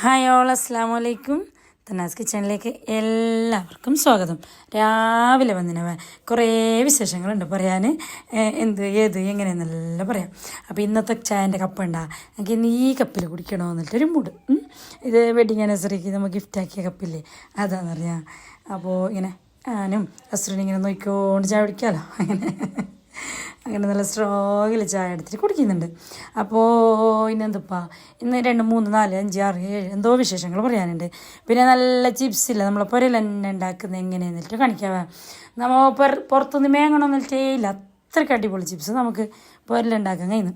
Hi all അസ്സാം വലൈക്കും തന്നാസ് കിച്ചണിലേക്ക് എല്ലാവർക്കും സ്വാഗതം. രാവിലെ വന്നിനവ കുറേ വിശേഷങ്ങളുണ്ട് പറയാൻ എന്ത് ഏത് എങ്ങനെയെന്നെല്ലാം പറയാം. അപ്പോൾ ഇന്നത്തെ ചായന്റെ കപ്പ് ഉണ്ടാ എനിക്ക് ഇന്ന് ഈ കപ്പിൽ കുടിക്കണോ എന്നിട്ടൊരു മൂഡ്. ഇത് വെഡിങ് ആനിവേഴ്സറിക്ക് നമ്മൾ ഗിഫ്റ്റ് ആക്കിയ കപ്പില്ലേ? അതാണെന്നറിയാം അപ്പോൾ ഇങ്ങനെ ഞാനും അസുരനും ഇങ്ങനെ നോക്കിക്കൊണ്ട് ചായ കുടിക്കാമല്ലോ അങ്ങനെ. അങ്ങനെ നല്ല സ്ട്രോങ്ങിൽ ചായ എടുത്തിട്ട് കുടിക്കുന്നുണ്ട്. അപ്പോൾ ഇന്നെന്തപ്പാ? ഇന്ന് രണ്ട് മൂന്ന് നാല് അഞ്ച് ആറ് ഏഴ് എന്തോ വിശേഷങ്ങൾ പറയാനുണ്ട്. പിന്നെ നല്ല ചിപ്സ് ഇല്ല നമ്മളെ പുരയിൽ തന്നെ ഉണ്ടാക്കുന്നത് എങ്ങനെയെന്നിട്ട് കാണിക്കാവേ നമ്മൾ പുറ പുറത്തുനിന്ന് മേങ്ങണമെന്നിട്ടേ ഇല്ല അത്രയ്ക്ക് അടിപൊളി ചിപ്സ് നമുക്ക് പുരലുണ്ടാക്കാൻ കഴിയുന്നു.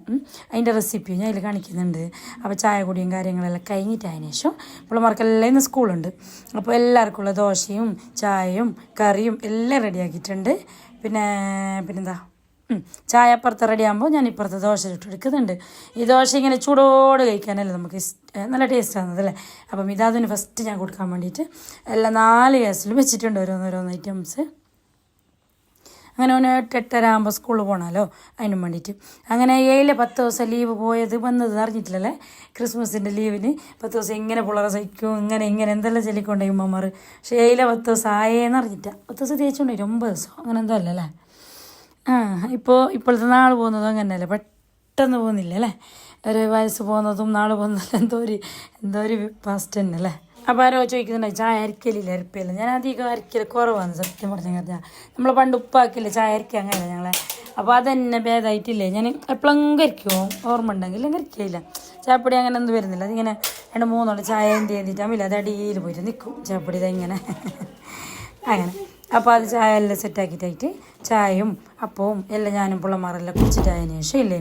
അതിന്റെ റെസിപ്പി ഞാൻ അതിൽ കാണിക്കുന്നുണ്ട്. അപ്പോൾ ചായ കുടിയും കാര്യങ്ങളെല്ലാം കഴിഞ്ഞിട്ട് അതിന് ശേഷം പിള്ളമാർക്കെല്ലാം ഇന്ന് സ്കൂളുണ്ട്. അപ്പോൾ എല്ലാവർക്കും ഉള്ള ദോശയും ചായയും കറിയും എല്ലാം റെഡിയാക്കിയിട്ടുണ്ട് പിന്നെ പിന്നെന്താ. ചായ അപ്പുറത്ത് റെഡിയാകുമ്പോൾ ഞാൻ ഇപ്പുറത്ത് ദോശ ചുട്ടെടുക്കുന്നുണ്ട് ഈ ദോശ ഇങ്ങനെ ചൂടോട് കഴിക്കാനല്ലേ നമുക്ക് നല്ല നല്ല ടേസ്റ്റാണ് അല്ലേ? അപ്പം ഇതാതിന് ഫസ്റ്റ് ഞാൻ കൊടുക്കാൻ വേണ്ടിയിട്ട് എല്ലാം നാല് ഗ്യാസിൽ വെച്ചിട്ടുണ്ട് ഓരോന്നോരോന്ന് ഐറ്റംസ് അങ്ങനെ ഒന്ന് എട്ടെട്ടരാകുമ്പോൾ സ്കൂളിൽ പോകണമല്ലോ അതിനും വേണ്ടിയിട്ട്. അങ്ങനെ ഏഴിലെ പത്ത് ദിവസം ലീവ് പോയത് വന്നത് അറിഞ്ഞിട്ടില്ലല്ലേ? ക്രിസ്മസിന്റെ ലീവിന് പത്ത് ദിവസം ഇങ്ങനെ പുള്ളറ സഹിക്കും ഇങ്ങനെ ഇങ്ങനെ എന്തെല്ലാം ചെല്ലിക്കൊണ്ടേ ഉമ്മമാർ പക്ഷേ ഏഴിലെ പത്ത് ദിവസം ആയേന്ന് അറിഞ്ഞിട്ടാ പത്ത് ദിവസം തേച്ചുകൊണ്ടേ ഒമ്പത് ദിവസം. അങ്ങനെ എന്തോ അല്ലല്ലേ? ആ ഇപ്പോൾ ഇപ്പോഴത്തെ നാൾ പോകുന്നതും അങ്ങനെയല്ലേ? പെട്ടെന്ന് പോകുന്നില്ല അല്ലേ? ഒരു വയസ്സ് പോകുന്നതും നാൾ പോകുന്നതും എന്തോ ഒരു എന്തോ ഒരു ഫാസ്റ്റ് തന്നെ അല്ലേ? അപ്പോൾ ആരോ ചോദിക്കുന്നുണ്ട് ചായ അരിക്കലില്ല അരിപ്പില്ല ഞാൻ അധികം അരിക്കൽ കുറവാണ് സത്യം പറഞ്ഞു കഴിഞ്ഞാൽ നമ്മൾ പണ്ട് ഉപ്പാക്കില്ല ചായ അരിക്കുക അങ്ങനെയല്ല ഞങ്ങളെ? അപ്പോൾ അതന്നെ ഭേദമായിട്ടില്ലേ ഞാൻ എപ്പോഴെങ്കിലും അരിക്കുമോ ഓർമ്മ ഉണ്ടെങ്കിൽ അരിക്കയില്ല. ചായപ്പൊടി അങ്ങനെ ഒന്നും വരുന്നില്ല. അതിങ്ങനെ രണ്ട് മൂന്നോളം ചായ എന്ത് ചെയ്തിട്ടാവില്ല അത് അടിയിൽ പോയിട്ട് നിൽക്കും ചായപ്പൊടി ഇതെങ്ങനെ. അങ്ങനെ. അപ്പോൾ അത് ചായ എല്ലാം സെറ്റാക്കിയിട്ടായിട്ട് ചായയും അപ്പവും എല്ലാം ഞാനും പിള്ളമാരെല്ലാം കുടിച്ചിട്ടായതിനു ശേഷം ഇല്ലേ?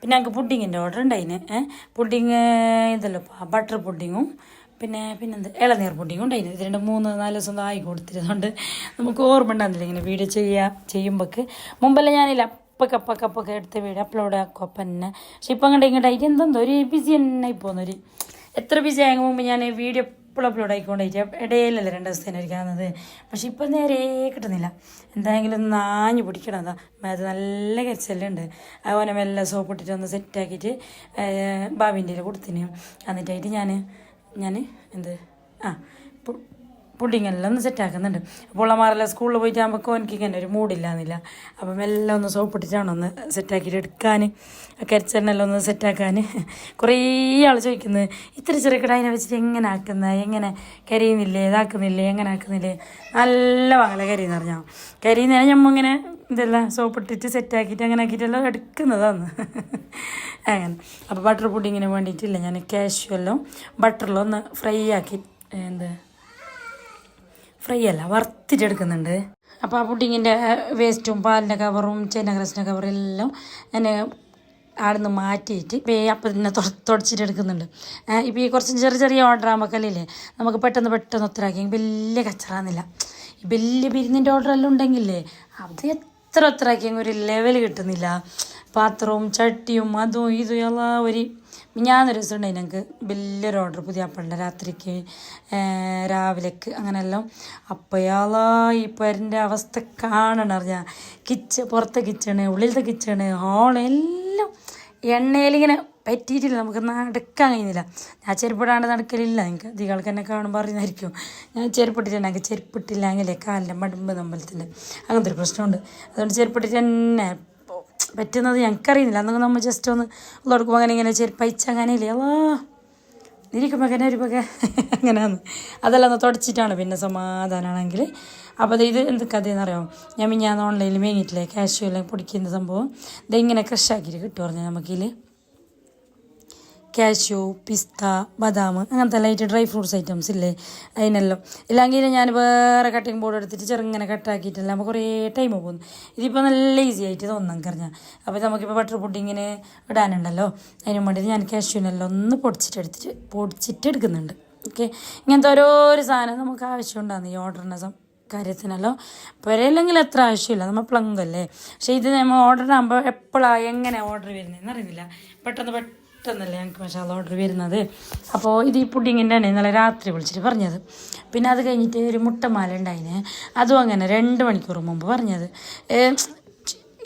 പിന്നെ ഞങ്ങൾക്ക് പുഡിങ്ങിന്റെ ഓർഡർ ഉണ്ടായിന്. പുഡിങ് ഇതല്ലോ ബട്ടർ പുഡിങ്ങും പിന്നെ പിന്നെന്ത്? ഇളനീർ പുഡിങ്ങും ഉണ്ടായിന്. ഇത് രണ്ട് മൂന്ന് നാല് ദിവസം ആയി കൊടുത്തിരുന്നുണ്ട് നമുക്ക് ഓർമ്മ ഉണ്ടാകുന്നില്ല ഇങ്ങനെ വീഡിയോ ചെയ്യുക ചെയ്യുമ്പോൾക്ക് മുമ്പെല്ലാം ഞാനില്ല അപ്പൊക്കെ അപ്പൊക്കെ അപ്പൊക്കെ എടുത്ത് വീഡിയോ അപ്ലോഡ് ആക്കും അപ്പം തന്നെ. പക്ഷെ ഇപ്പം അങ്ങോട്ട് ഇങ്ങോട്ടായിട്ട് എന്തെന്തോ ഒരു ബിസി തന്നെ പോകുന്നൊരു എത്ര ബിസി ആയ മുമ്പ് ഞാൻ വീഡിയോ എപ്പോഴും അപ്ലോഡ് ആയിക്കൊണ്ടായിട്ട് ഇടയിലല്ല രണ്ട് ദിവസത്തേനെ ഇരിക്കുന്നത് പക്ഷെ ഇപ്പം നേരെ കിട്ടുന്നില്ല. എന്തായെങ്കിലും ഒന്ന് നാഞ്ഞു പിടിക്കണം. അതാ മേത്ത് നല്ല കരിച്ചെല്ലുണ്ട് അതുപോലെ മെല്ലെ സോപ്പ് ഇട്ടിട്ട് ഒന്ന് സെറ്റാക്കിയിട്ട് ബാബിന്റെ കൊടുത്തിന്. എന്നിട്ടായിട്ട് ഞാൻ ഞാൻ എന്ത്? ആ പു- പുഡിങ് എല്ലാം ഒന്ന് സെറ്റാക്കുന്നുണ്ട് പുള്ളമാരെല്ലാം സ്കൂളിൽ പോയിട്ട് ആകുമ്പോൾ എനിക്ക് ഇങ്ങനെ ഒരു മൂടില്ലാന്നില്ല അപ്പം എല്ലാം ഒന്ന് സോപ്പിട്ടിട്ടാണ് ഒന്ന് സെറ്റാക്കിയിട്ട് എടുക്കാൻ കരിച്ചെണ്ണെല്ലാം ഒന്ന് സെറ്റാക്കാൻ കുറേ ആൾ ചോദിക്കുന്നത് ഇത്ര ചെറിയ കിടായിനെ വെച്ചിട്ട് എങ്ങനെ ആക്കുന്നത് എങ്ങനെ? കരിയുന്നില്ലേ? ഇതാക്കുന്നില്ലേ? എങ്ങനെ ആക്കുന്നില്ലേ? നല്ല വാങ്ങല കരിയെന്ന് പറഞ്ഞാൽ കരിയുന്നതിന് ഞമ്മ ഇങ്ങനെ ഇതെല്ലാം സോപ്പിട്ടിട്ട് സെറ്റാക്കിയിട്ട് അങ്ങനെ ആക്കിയിട്ടെല്ലാം എടുക്കുന്നതാണ്. അങ്ങനെ. അപ്പോൾ ബട്ടർ പുഡിങ്ങിന് വേണ്ടിയിട്ടില്ല ഞാൻ കാഷ്വല്ലോ ബട്ടറിലൊന്ന് ഫ്രൈ ആക്കി എന്ത്? ഫ്രൈ അല്ല വറുത്തിട്ടെടുക്കുന്നുണ്ട്. അപ്പോൾ ആ പുഡിങ്ങിന്റെ വേസ്റ്റും പാലിന്റെ കവറും ചേനഗ്രസിന്റെ കവറും എല്ലാം ഞാൻ ആടുന്ന് മാറ്റിയിട്ട് ഇപ്പോൾ ഈ അപ്പം തന്നെ തുടച്ചിട്ടെടുക്കുന്നുണ്ട്. ഇപ്പോൾ ഈ കുറച്ച് ചെറിയ ചെറിയ ഓർഡർ ആകുമ്പോഴല്ലേ നമുക്ക് പെട്ടെന്ന് പെട്ടെന്ന് ഒത്തരാക്കി വലിയ കച്ചറാന്നില്ല. വലിയ ബിരുന്നിന്റെ ഓർഡർ എല്ലാം ഉണ്ടെങ്കിലേ അത് എത്ര ഒത്തരാക്കിയെങ്കിൽ ഒരു ലെവൽ കിട്ടുന്നില്ല. പാത്രവും ചട്ടിയും അതും ഇതും എല്ലാം ഒരു ഞാനൊരു ദിവസം ഉണ്ടായി ഞങ്ങൾക്ക് വലിയൊരു ഓർഡർ പുതിയ അപ്പളുടെ രാത്രിക്ക് രാവിലേക്ക് അങ്ങനെയെല്ലാം. അപ്പയാളാ ഈ പരന്റെ അവസ്ഥ കാണണം അറിഞ്ഞാൽ കിച്ചൺ പുറത്തെ കിച്ചണ് ഉള്ളിലത്തെ കിച്ചണ് ഹോൾ എല്ലാം എണ്ണയിലിങ്ങനെ പറ്റിയിട്ടില്ല. നമുക്ക് നടക്കാൻ കഴിയുന്നില്ല. ഞാൻ ചെരുപ്പിടാണ്ട് നടക്കലില്ല. എനിക്ക് അധികം എന്നെ കാണുമ്പോൾ അറിയുന്നതായിരിക്കും. ഞാൻ ചെരുപ്പിട്ടിട്ട് എനിക്ക് ചെരുപ്പിട്ടില്ലെങ്കിൽ കാലിന്റെ മടുമ്പ് നമ്പലത്തിന്റെ അങ്ങനത്തെ ഒരു പ്രശ്നമുണ്ട്. അതുകൊണ്ട് ചെരുപ്പിട്ടിട്ട് തന്നെ പറ്റുന്നത് ഞങ്ങൾക്കറിയുന്നില്ല. അന്നൊക്കെ നമ്മൾ ജസ്റ്റ് ഒന്ന് ഉള്ളടക്കുമ്പോൾ അങ്ങനെ ഇങ്ങനെ ചെരുപ്പയച്ച് അങ്ങനെയില്ലേ അല്ലാ. ഇരിക്കുമ്പോൾ അങ്ങനെ ഒരു പക. അങ്ങനെയാണ്. അതെല്ലാം ഒന്ന് തുടച്ചിട്ടാണ് പിന്നെ സമാധാനമാണെങ്കിൽ അപ്പോൾ ഇത് എന്ത് കഥയെന്ന് അറിയാമോ ഞാൻ ഞാൻ ഓൺലൈനിൽ മേങ്ങിയിട്ടില്ലേ എല്ലാം പൊടിക്കുന്ന സംഭവം. ഇതിങ്ങനെ ഇങ്ങനെ ക്രഷാക്കിയിട്ട് കിട്ടും പറഞ്ഞാൽ നമുക്കിൽ കാഷ്യൂ പിസ്ത ബദാം അങ്ങനത്തെ ലൈറ്റ് ഡ്രൈ ഫ്രൂട്ട്സ് ഐറ്റംസ് ഇല്ലേ? അതിനെല്ലാം. ഇല്ലെങ്കിൽ ഞാൻ വേറെ കട്ടിങ് ബോർഡ് എടുത്തിട്ട് ചെറുങ്ങനെ കട്ടാക്കിയിട്ടില്ല അപ്പോൾ കുറേ ടൈം പോകുന്നു. ഇതിപ്പോൾ നല്ല ഈസി ആയിട്ട് തോന്നാൻ കറിഞ്ഞാൽ അപ്പോൾ നമുക്കിപ്പോൾ ബട്ടർ പുഡിങ്ങിന് ഇടാനുണ്ടല്ലോ. അതിന് വേണ്ടിയിട്ട് ഞാൻ കാഷ്യൂനെല്ലാം ഒന്ന് പൊടിച്ചിട്ട് എടുത്തിട്ട് പൊടിച്ചിട്ട് എടുക്കുന്നുണ്ട്. ഓക്കെ ഇങ്ങനത്തെ ഓരോരോ സാധനം നമുക്ക് ആവശ്യമുണ്ടാകുന്നു ഈ ഓർഡറിന്റെ കാര്യത്തിനല്ലോ. പുരയില്ലെങ്കിൽ എത്ര ആവശ്യമില്ല. നമ്മൾ പ്ലങ്കല്ലേ പക്ഷേ ഇത് നമ്മൾ ഓർഡർ ആകുമ്പോൾ എപ്പോഴാണ് എങ്ങനെ ഓർഡർ വരുന്നതെന്ന് അറിയുന്നില്ല പെട്ടെന്ന് പെട്ടെന്നല്ലേ ഞങ്ങൾക്ക് മസാല ഓർഡർ വരുന്നത്. അപ്പോൾ ഇത് ഈ പുഡിങ്ങിന്റെ ആണ് ഇന്നലെ രാത്രി വിളിച്ചിട്ട് പറഞ്ഞത്. പിന്നെ അത് കഴിഞ്ഞിട്ട് ഒരു മുട്ടമാല ഉണ്ടായിന്. അതും അങ്ങനെ രണ്ട് മണിക്കൂർ മുമ്പ് പറഞ്ഞത്.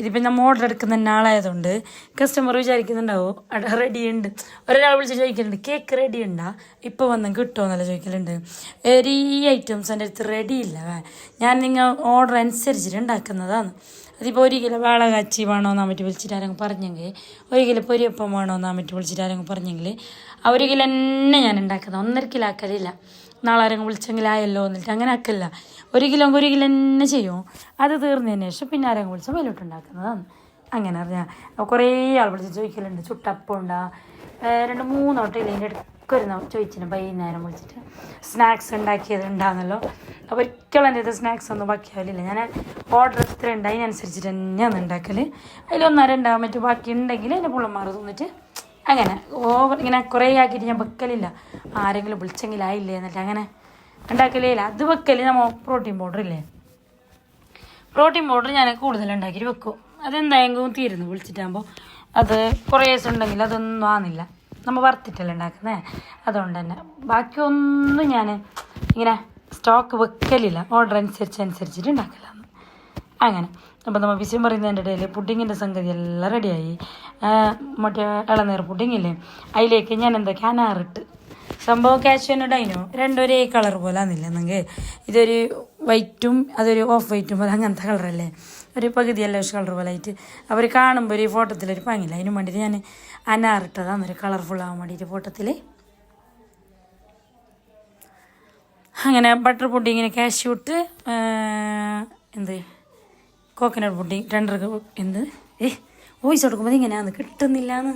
ഇതിപ്പോൾ നമ്മൾ ഓർഡർ എടുക്കുന്ന ആളായതുകൊണ്ട് കസ്റ്റമർ വിചാരിക്കുന്നുണ്ടാവും റെഡി ഉണ്ട് ഒരാൾ വിളിച്ച് ചോദിക്കലുണ്ട് കേക്ക് റെഡി ഉണ്ടാ ഇപ്പോൾ വന്ന് കിട്ടുമോ എന്നല്ല ചോദിക്കലുണ്ട്. ഒരു ഈ ഐറ്റംസ് എന്റെ അടുത്ത് റെഡി ഇല്ല ഞാൻ നിങ്ങൾ ഓർഡർ അനുസരിച്ചിട്ട് ഉണ്ടാക്കുന്നതാണ്. അതിപ്പോൾ ഒരു കിലോ വാള കാച്ചി വേണോന്നാ പറ്റി വിളിച്ചിട്ട് ആരെങ്കിലും പറഞ്ഞെങ്കിൽ ഒരു കിലോ പൊരിയപ്പം വേണോന്നാ പറ്റി വിളിച്ചിട്ട് ആരെങ്കിലും പറഞ്ഞെങ്കിൽ ആ ഒരു കിലോ തന്നെ ഞാൻ ഉണ്ടാക്കുന്നത്. ഒന്നര കിലോ ആക്കലില്ല. നാളെ ആരെങ്കിലും വിളിച്ചെങ്കിൽ ആയല്ലോ എന്നിട്ട് അങ്ങനെ ആക്കല്ല ഒരു കിലോ ഒരു കിലോ തന്നെ ചെയ്യും. അത് തീർന്നതിന് ശേഷം പിന്നെ ആരെങ്കിലും വിളിച്ചാൽ വെല്ലോട്ട് ഉണ്ടാക്കുന്നതാണ്. അങ്ങനെ അറിഞ്ഞാൽ കുറേ ആൾ വിളിച്ച് ചോദിക്കലുണ്ട്. ചുട്ടപ്പം ഉണ്ടാ രണ്ട് മൂന്നോട്ടം ഇല്ല അതിന്റെ ഇടയ്ക്ക് ഒരു ചോദിച്ചിന് വൈകുന്നേരം വിളിച്ചിട്ട് സ്നാക്സ് ഉണ്ടാക്കിയത് ഉണ്ടാകുന്നല്ലോ അപ്പോൾ ഒരിക്കലും എന്റെ സ്നാക്സ് ഒന്നും ബാക്കിയാവില്ല ഞാൻ ഓർഡർ എത്ര ഉണ്ട് അതിനനുസരിച്ചിട്ട് തന്നെയാണ് ഉണ്ടാക്കൽ അതിലൊന്നര ഉണ്ടാകാൻ പറ്റും. ബാക്കി ഉണ്ടെങ്കിൽ എന്റെ പുള്ളന്മാർ തിന്നിട്ട് അങ്ങനെ ഓവർ ഇങ്ങനെ കുറേ ആക്കിയിട്ട് ഞാൻ വെക്കലില്ല. ആരെങ്കിലും വിളിച്ചെങ്കിലായില്ലേ എന്നിട്ട് അങ്ങനെ ഉണ്ടാക്കലേ ഇല്ല. അത് വെക്കൽ നമ്മൾ പ്രോട്ടീൻ പൗഡർ ഇല്ലേ? പ്രോട്ടീൻ പൗഡർ ഞാൻ കൂടുതൽ ഉണ്ടാക്കിയിട്ട് വെക്കും. അതെന്തായെങ്കിലും തീരുന്നു വിളിച്ചിട്ടാകുമ്പോൾ അത് കുറേ ദിവസം ഉണ്ടെങ്കിൽ അതൊന്നും ആകുന്നില്ല നമ്മൾ വറുത്തിട്ടല്ലേ ഉണ്ടാക്കുന്നത് അതുകൊണ്ട് തന്നെ ബാക്കിയൊന്നും ഞാൻ ഇങ്ങനെ സ്റ്റോക്ക് വെക്കലില്ല. ഓർഡർ അനുസരിച്ച് അനുസരിച്ചിട്ട് ഉണ്ടാക്കലാണ് അങ്ങനെ. അപ്പോൾ നമ്മൾ വിഷയം പറയുന്നതിന്റെ ഇടയിൽ പുഡിങ്ങിന്റെ സംഗതി എല്ലാം റെഡിയായി. മറ്റേ ഇളനീർ പുഡിങ്ങില്ലേ അതിലേക്ക് ഞാൻ എന്തൊക്കെ അനാറിട്ട് സംഭവം കാഷ്യൂന് ഡൈനോ രണ്ടും ഒരേ കളർ പോലെ ആണെന്നില്ല എന്നെങ്കിൽ ഇതൊരു വൈറ്റും അതൊരു ഓഫ് വൈറ്റും പോലെ അങ്ങനത്തെ കളറല്ലേ ഒരു പകുതി യെല്ലോഷ് കളർ പോലെ ആയിട്ട്. അവർ കാണുമ്പോൾ ഒരു ഫോട്ടോത്തിലൊരു ഭംഗിയില്ല. അതിന് വേണ്ടിയിട്ട് ഞാൻ അനാറിട്ടതാണ് ഒരു കളർഫുൾ ആവാൻ വേണ്ടിയിട്ട് ഫോട്ടോത്തിൽ അങ്ങനെ ബട്ടർ പുഡിങ്ങിന് ക്യാഷ് ഇട്ട് എന്ത്? കോക്കനട്ട് പുഡിങ് രണ്ടര എന്ത്? ഏ വോയിസ് കൊടുക്കുമ്പോൾ ഇങ്ങനെയാന്ന് കിട്ടുന്നില്ലാന്ന്.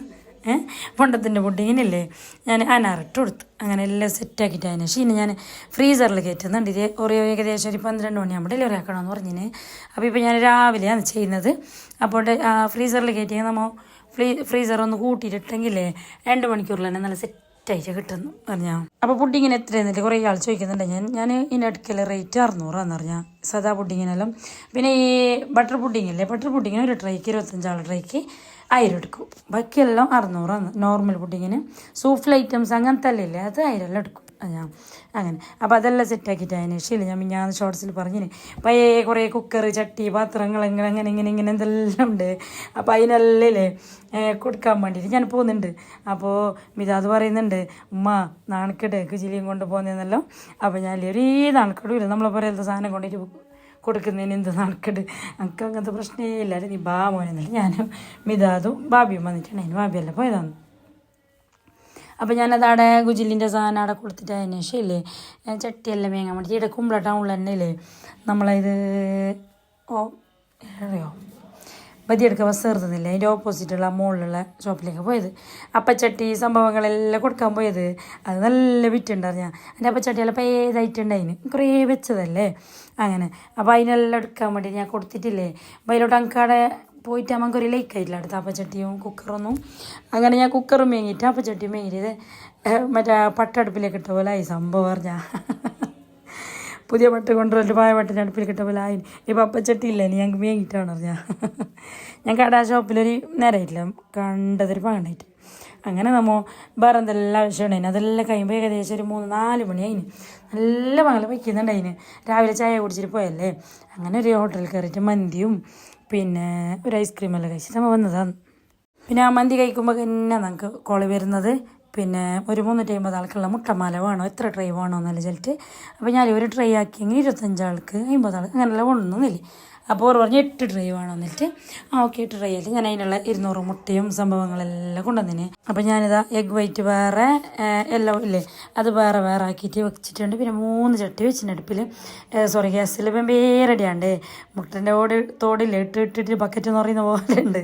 പൊണ്ടത്തിന്റെ പുഡിങ്ങിനല്ലേ? ഞാൻ അനാറിട്ട് കൊടുത്തു. അങ്ങനെ എല്ലാം സെറ്റാക്കിയിട്ട് അതിന് ശേഷം ഇനി ഞാൻ ഫ്രീസറിൽ കയറ്റുന്നുണ്ട്. ഇത് ഒരു ഏകദേശം ഒരു പന്ത്രണ്ട് മണിയാകുമ്പോൾ ഡെലിവറി ആക്കണമെന്ന് പറഞ്ഞിന്. അപ്പോൾ ഇപ്പോൾ ഞാൻ രാവിലെയാണ് ചെയ്യുന്നത്. അപ്പോൾ ഫ്രീസറിൽ കയറ്റി നമ്മൾ ഫ്രീ ഫ്രീസർ ഒന്ന് കൂട്ടിയിട്ടിട്ടെങ്കിലേ രണ്ട് മണിക്കൂറിൽ തന്നെ നല്ല സെറ്റായിട്ട് കിട്ടുന്നു പറഞ്ഞാൽ അപ്പോൾ പുഡിങ്ങിന് എത്ര എന്നിട്ട് കുറേ ആൾ ചോദിക്കുന്നുണ്ട്. ഞാൻ ഞാൻ ഇതിന്റെ അടുക്കൽ റേറ്റ് അറുന്നൂറാന്ന് പറഞ്ഞാൽ സാധാ പുഡിങ്ങിനെല്ലാം. പിന്നെ ഈ ബട്ടർ പുഡിങ്ങില്ലേ ബട്ടർ പുഡിങ്ങിന് ഒരു ട്രൈക്ക് ഇരുപത്തഞ്ചാൾ ട്രൈക്ക് ആയിരം എടുക്കും. ബാക്കിയെല്ലാം അറുന്നൂറാണ് നോർമൽ പുഡിങ്ങിന് സൂഫിൽ ഐറ്റംസ് അങ്ങനത്തെ അല്ലേ അത് ആയിരം എടുക്കും. ഞാൻ അങ്ങനെ. അപ്പോൾ അതെല്ലാം സെറ്റാക്കിയിട്ട് അതിന് ശരി ഞാൻ ഞാൻ ഷോർട്ട്സിൽ പറഞ്ഞിന് പയ്യെ കുറേ കുക്കർ ചട്ടി പാത്രങ്ങൾ ഇങ്ങനെ അങ്ങനെ ഇങ്ങനെ ഇങ്ങനെ എന്തെല്ലാം ഉണ്ട്. അപ്പോൾ അതിനല്ലേ കൊടുക്കാൻ വേണ്ടിയിട്ട് ഞാൻ പോകുന്നുണ്ട് അപ്പോൾ മിതാത് പറയുന്നുണ്ട് ഉമ്മ നാണക്കെട്ട് കിച്ചിലിയും കൊണ്ട് പോകുന്നതെന്നല്ലോ അപ്പോൾ ഞാൻ ഒരു നാണക്കെടുമില്ല നമ്മളെ പോലെ സാധനം കൊണ്ടിട്ട് കൊടുക്കുന്നതിന് എന്ത് നടക്കട്ടെ? എനിക്ക് അങ്ങനത്തെ പ്രശ്നമേ ഇല്ലാതെ നീ ബാ മോനെന്നില്ല ഞാനും മിതാദും ബാബിയും വന്നിട്ടുണ്ടായിരുന്നു ബാബിയല്ല പോയതാണ് അപ്പോൾ ഞാനത് അവിടെ ഗുജിലിന്റെ സാധനം അവിടെ കൊടുത്തിട്ട് അതിന് ശേഷം ഇല്ലേ ചട്ടിയെല്ലാം വേങ്ങാൻ വേണ്ടി ഇവിടെ കുമ്പള ടൗണിൽ തന്നെ ഇല്ലേ നമ്മളത് ഓ അറിയോ ബദിയെടുക്കുക ബസ് കയറുന്നില്ല അതിന്റെ ഓപ്പോസിറ്റുള്ള മുകളിലുള്ള ഷോപ്പിലേക്ക് പോയത്. അപ്പച്ചട്ടി സംഭവങ്ങളെല്ലാം കൊടുക്കാൻ പോയത്. അത് നല്ല വിറ്റുണ്ടായിരുന്നു ഞാൻ. എന്റെ അപ്പച്ചട്ടിയെല്ലാം പേതായിട്ടുണ്ടായിന് കുറേ വെച്ചതല്ലേ? അങ്ങനെ. അപ്പോൾ അതിനെല്ലാം എടുക്കാൻ വേണ്ടി ഞാൻ കൊടുത്തിട്ടില്ലേ? അപ്പോൾ അതിലോട്ട് അങ്കാടെ പോയിട്ട് നമുക്ക് ഒരു ലൈക്ക് ആയിട്ടില്ല അടുത്ത അപ്പച്ചട്ടിയും കുക്കറൊന്നും അങ്ങനെ ഞാൻ കുക്കറും മേങ്ങിയിട്ട് അപ്പച്ചട്ടിയും മേങ്ങിയത് മറ്റേ പട്ടടുപ്പിലേക്ക് ഇട്ട പോലെ ആയി. സംഭവം പറഞ്ഞാൽ പുതിയ പട്ട് കൊണ്ടുവന്നിട്ട് പായ പട്ടിന്റെ അടുപ്പിൽ കിട്ട പോലെ ആയി. ഇപ്പം അപ്പച്ചട്ടി ഇല്ല? ഞങ്ങൾക്ക് മേങ്ങിയിട്ടാണ് പറഞ്ഞാൽ ഞാൻ കടാ ഷോപ്പിലൊരു നേരമായിട്ടില്ല കണ്ടതൊരു പാണ്ടായിട്ട് അങ്ങനെ നമ്മൾ വേറെ എന്തെല്ലാം ആവശ്യമുണ്ടായിന് അതെല്ലാം കഴിയുമ്പോൾ ഏകദേശം ഒരു മൂന്ന് നാല് മണിയായിന്. നല്ല മകളെ വയ്ക്കുന്നുണ്ടായിന് രാവിലെ ചായ കുടിച്ചിട്ട് പോയല്ലേ? അങ്ങനെ ഒരു ഹോട്ടലിൽ കയറിയിട്ട് മന്തിയും പിന്നെ ഒരു ഐസ്ക്രീം ഐസ്ക്രീമെല്ലാം കഴിച്ചിട്ട് നമ്മൾ വന്നതാണ് പിന്നെ ആ മന്തി കഴിക്കുമ്പോൾ തന്നെ നമുക്ക് കോളി വരുന്നത് പിന്നെ ഒരു മുന്നൂറ്റി അമ്പത് ആൾക്കുള്ള മുട്ടമാല വേണോ? എത്ര ട്രൈ വേണോ എന്നല്ല ചെല്ലിട്ട് അപ്പോൾ ഞാൻ ഒരു ട്രൈ ആക്കിയെങ്കിൽ ഇരുപത്തഞ്ചാൾക്ക് അമ്പത് ആൾ അങ്ങനെയെല്ലാം കൊണ്ടൊന്നുമില്ല അപ്പോൾ ഓർ പറഞ്ഞ് എട്ട് ട്രൈ വേണം എന്നിട്ട്. ആ ഓക്കെ ട്രൈ ആയിട്ട് ഞാൻ അതിനുള്ള ഇരുന്നൂറ് മുട്ടയും സംഭവങ്ങളെല്ലാം കൊണ്ടുവന്നിന്. അപ്പോൾ ഞാനിതാ എഗ് വൈറ്റ് വേറെ എല്ലാം ഇല്ലേ അത് വേറെ വേറെ ആക്കിയിട്ട് വെച്ചിട്ടുണ്ട്. പിന്നെ മൂന്ന് ചട്ടി വെച്ചിട്ടുണ്ട് അടുപ്പിൽ. സോറി ഗ്യാസിൽ ഇപ്പം വേറെടിയാണ്ട് മുട്ടന്റെ ഓട് തോടില്ലേ ഇട്ട് ഇട്ടിട്ട് ബക്കറ്റ് എന്ന് പറയുന്ന പോലെ ഉണ്ട്.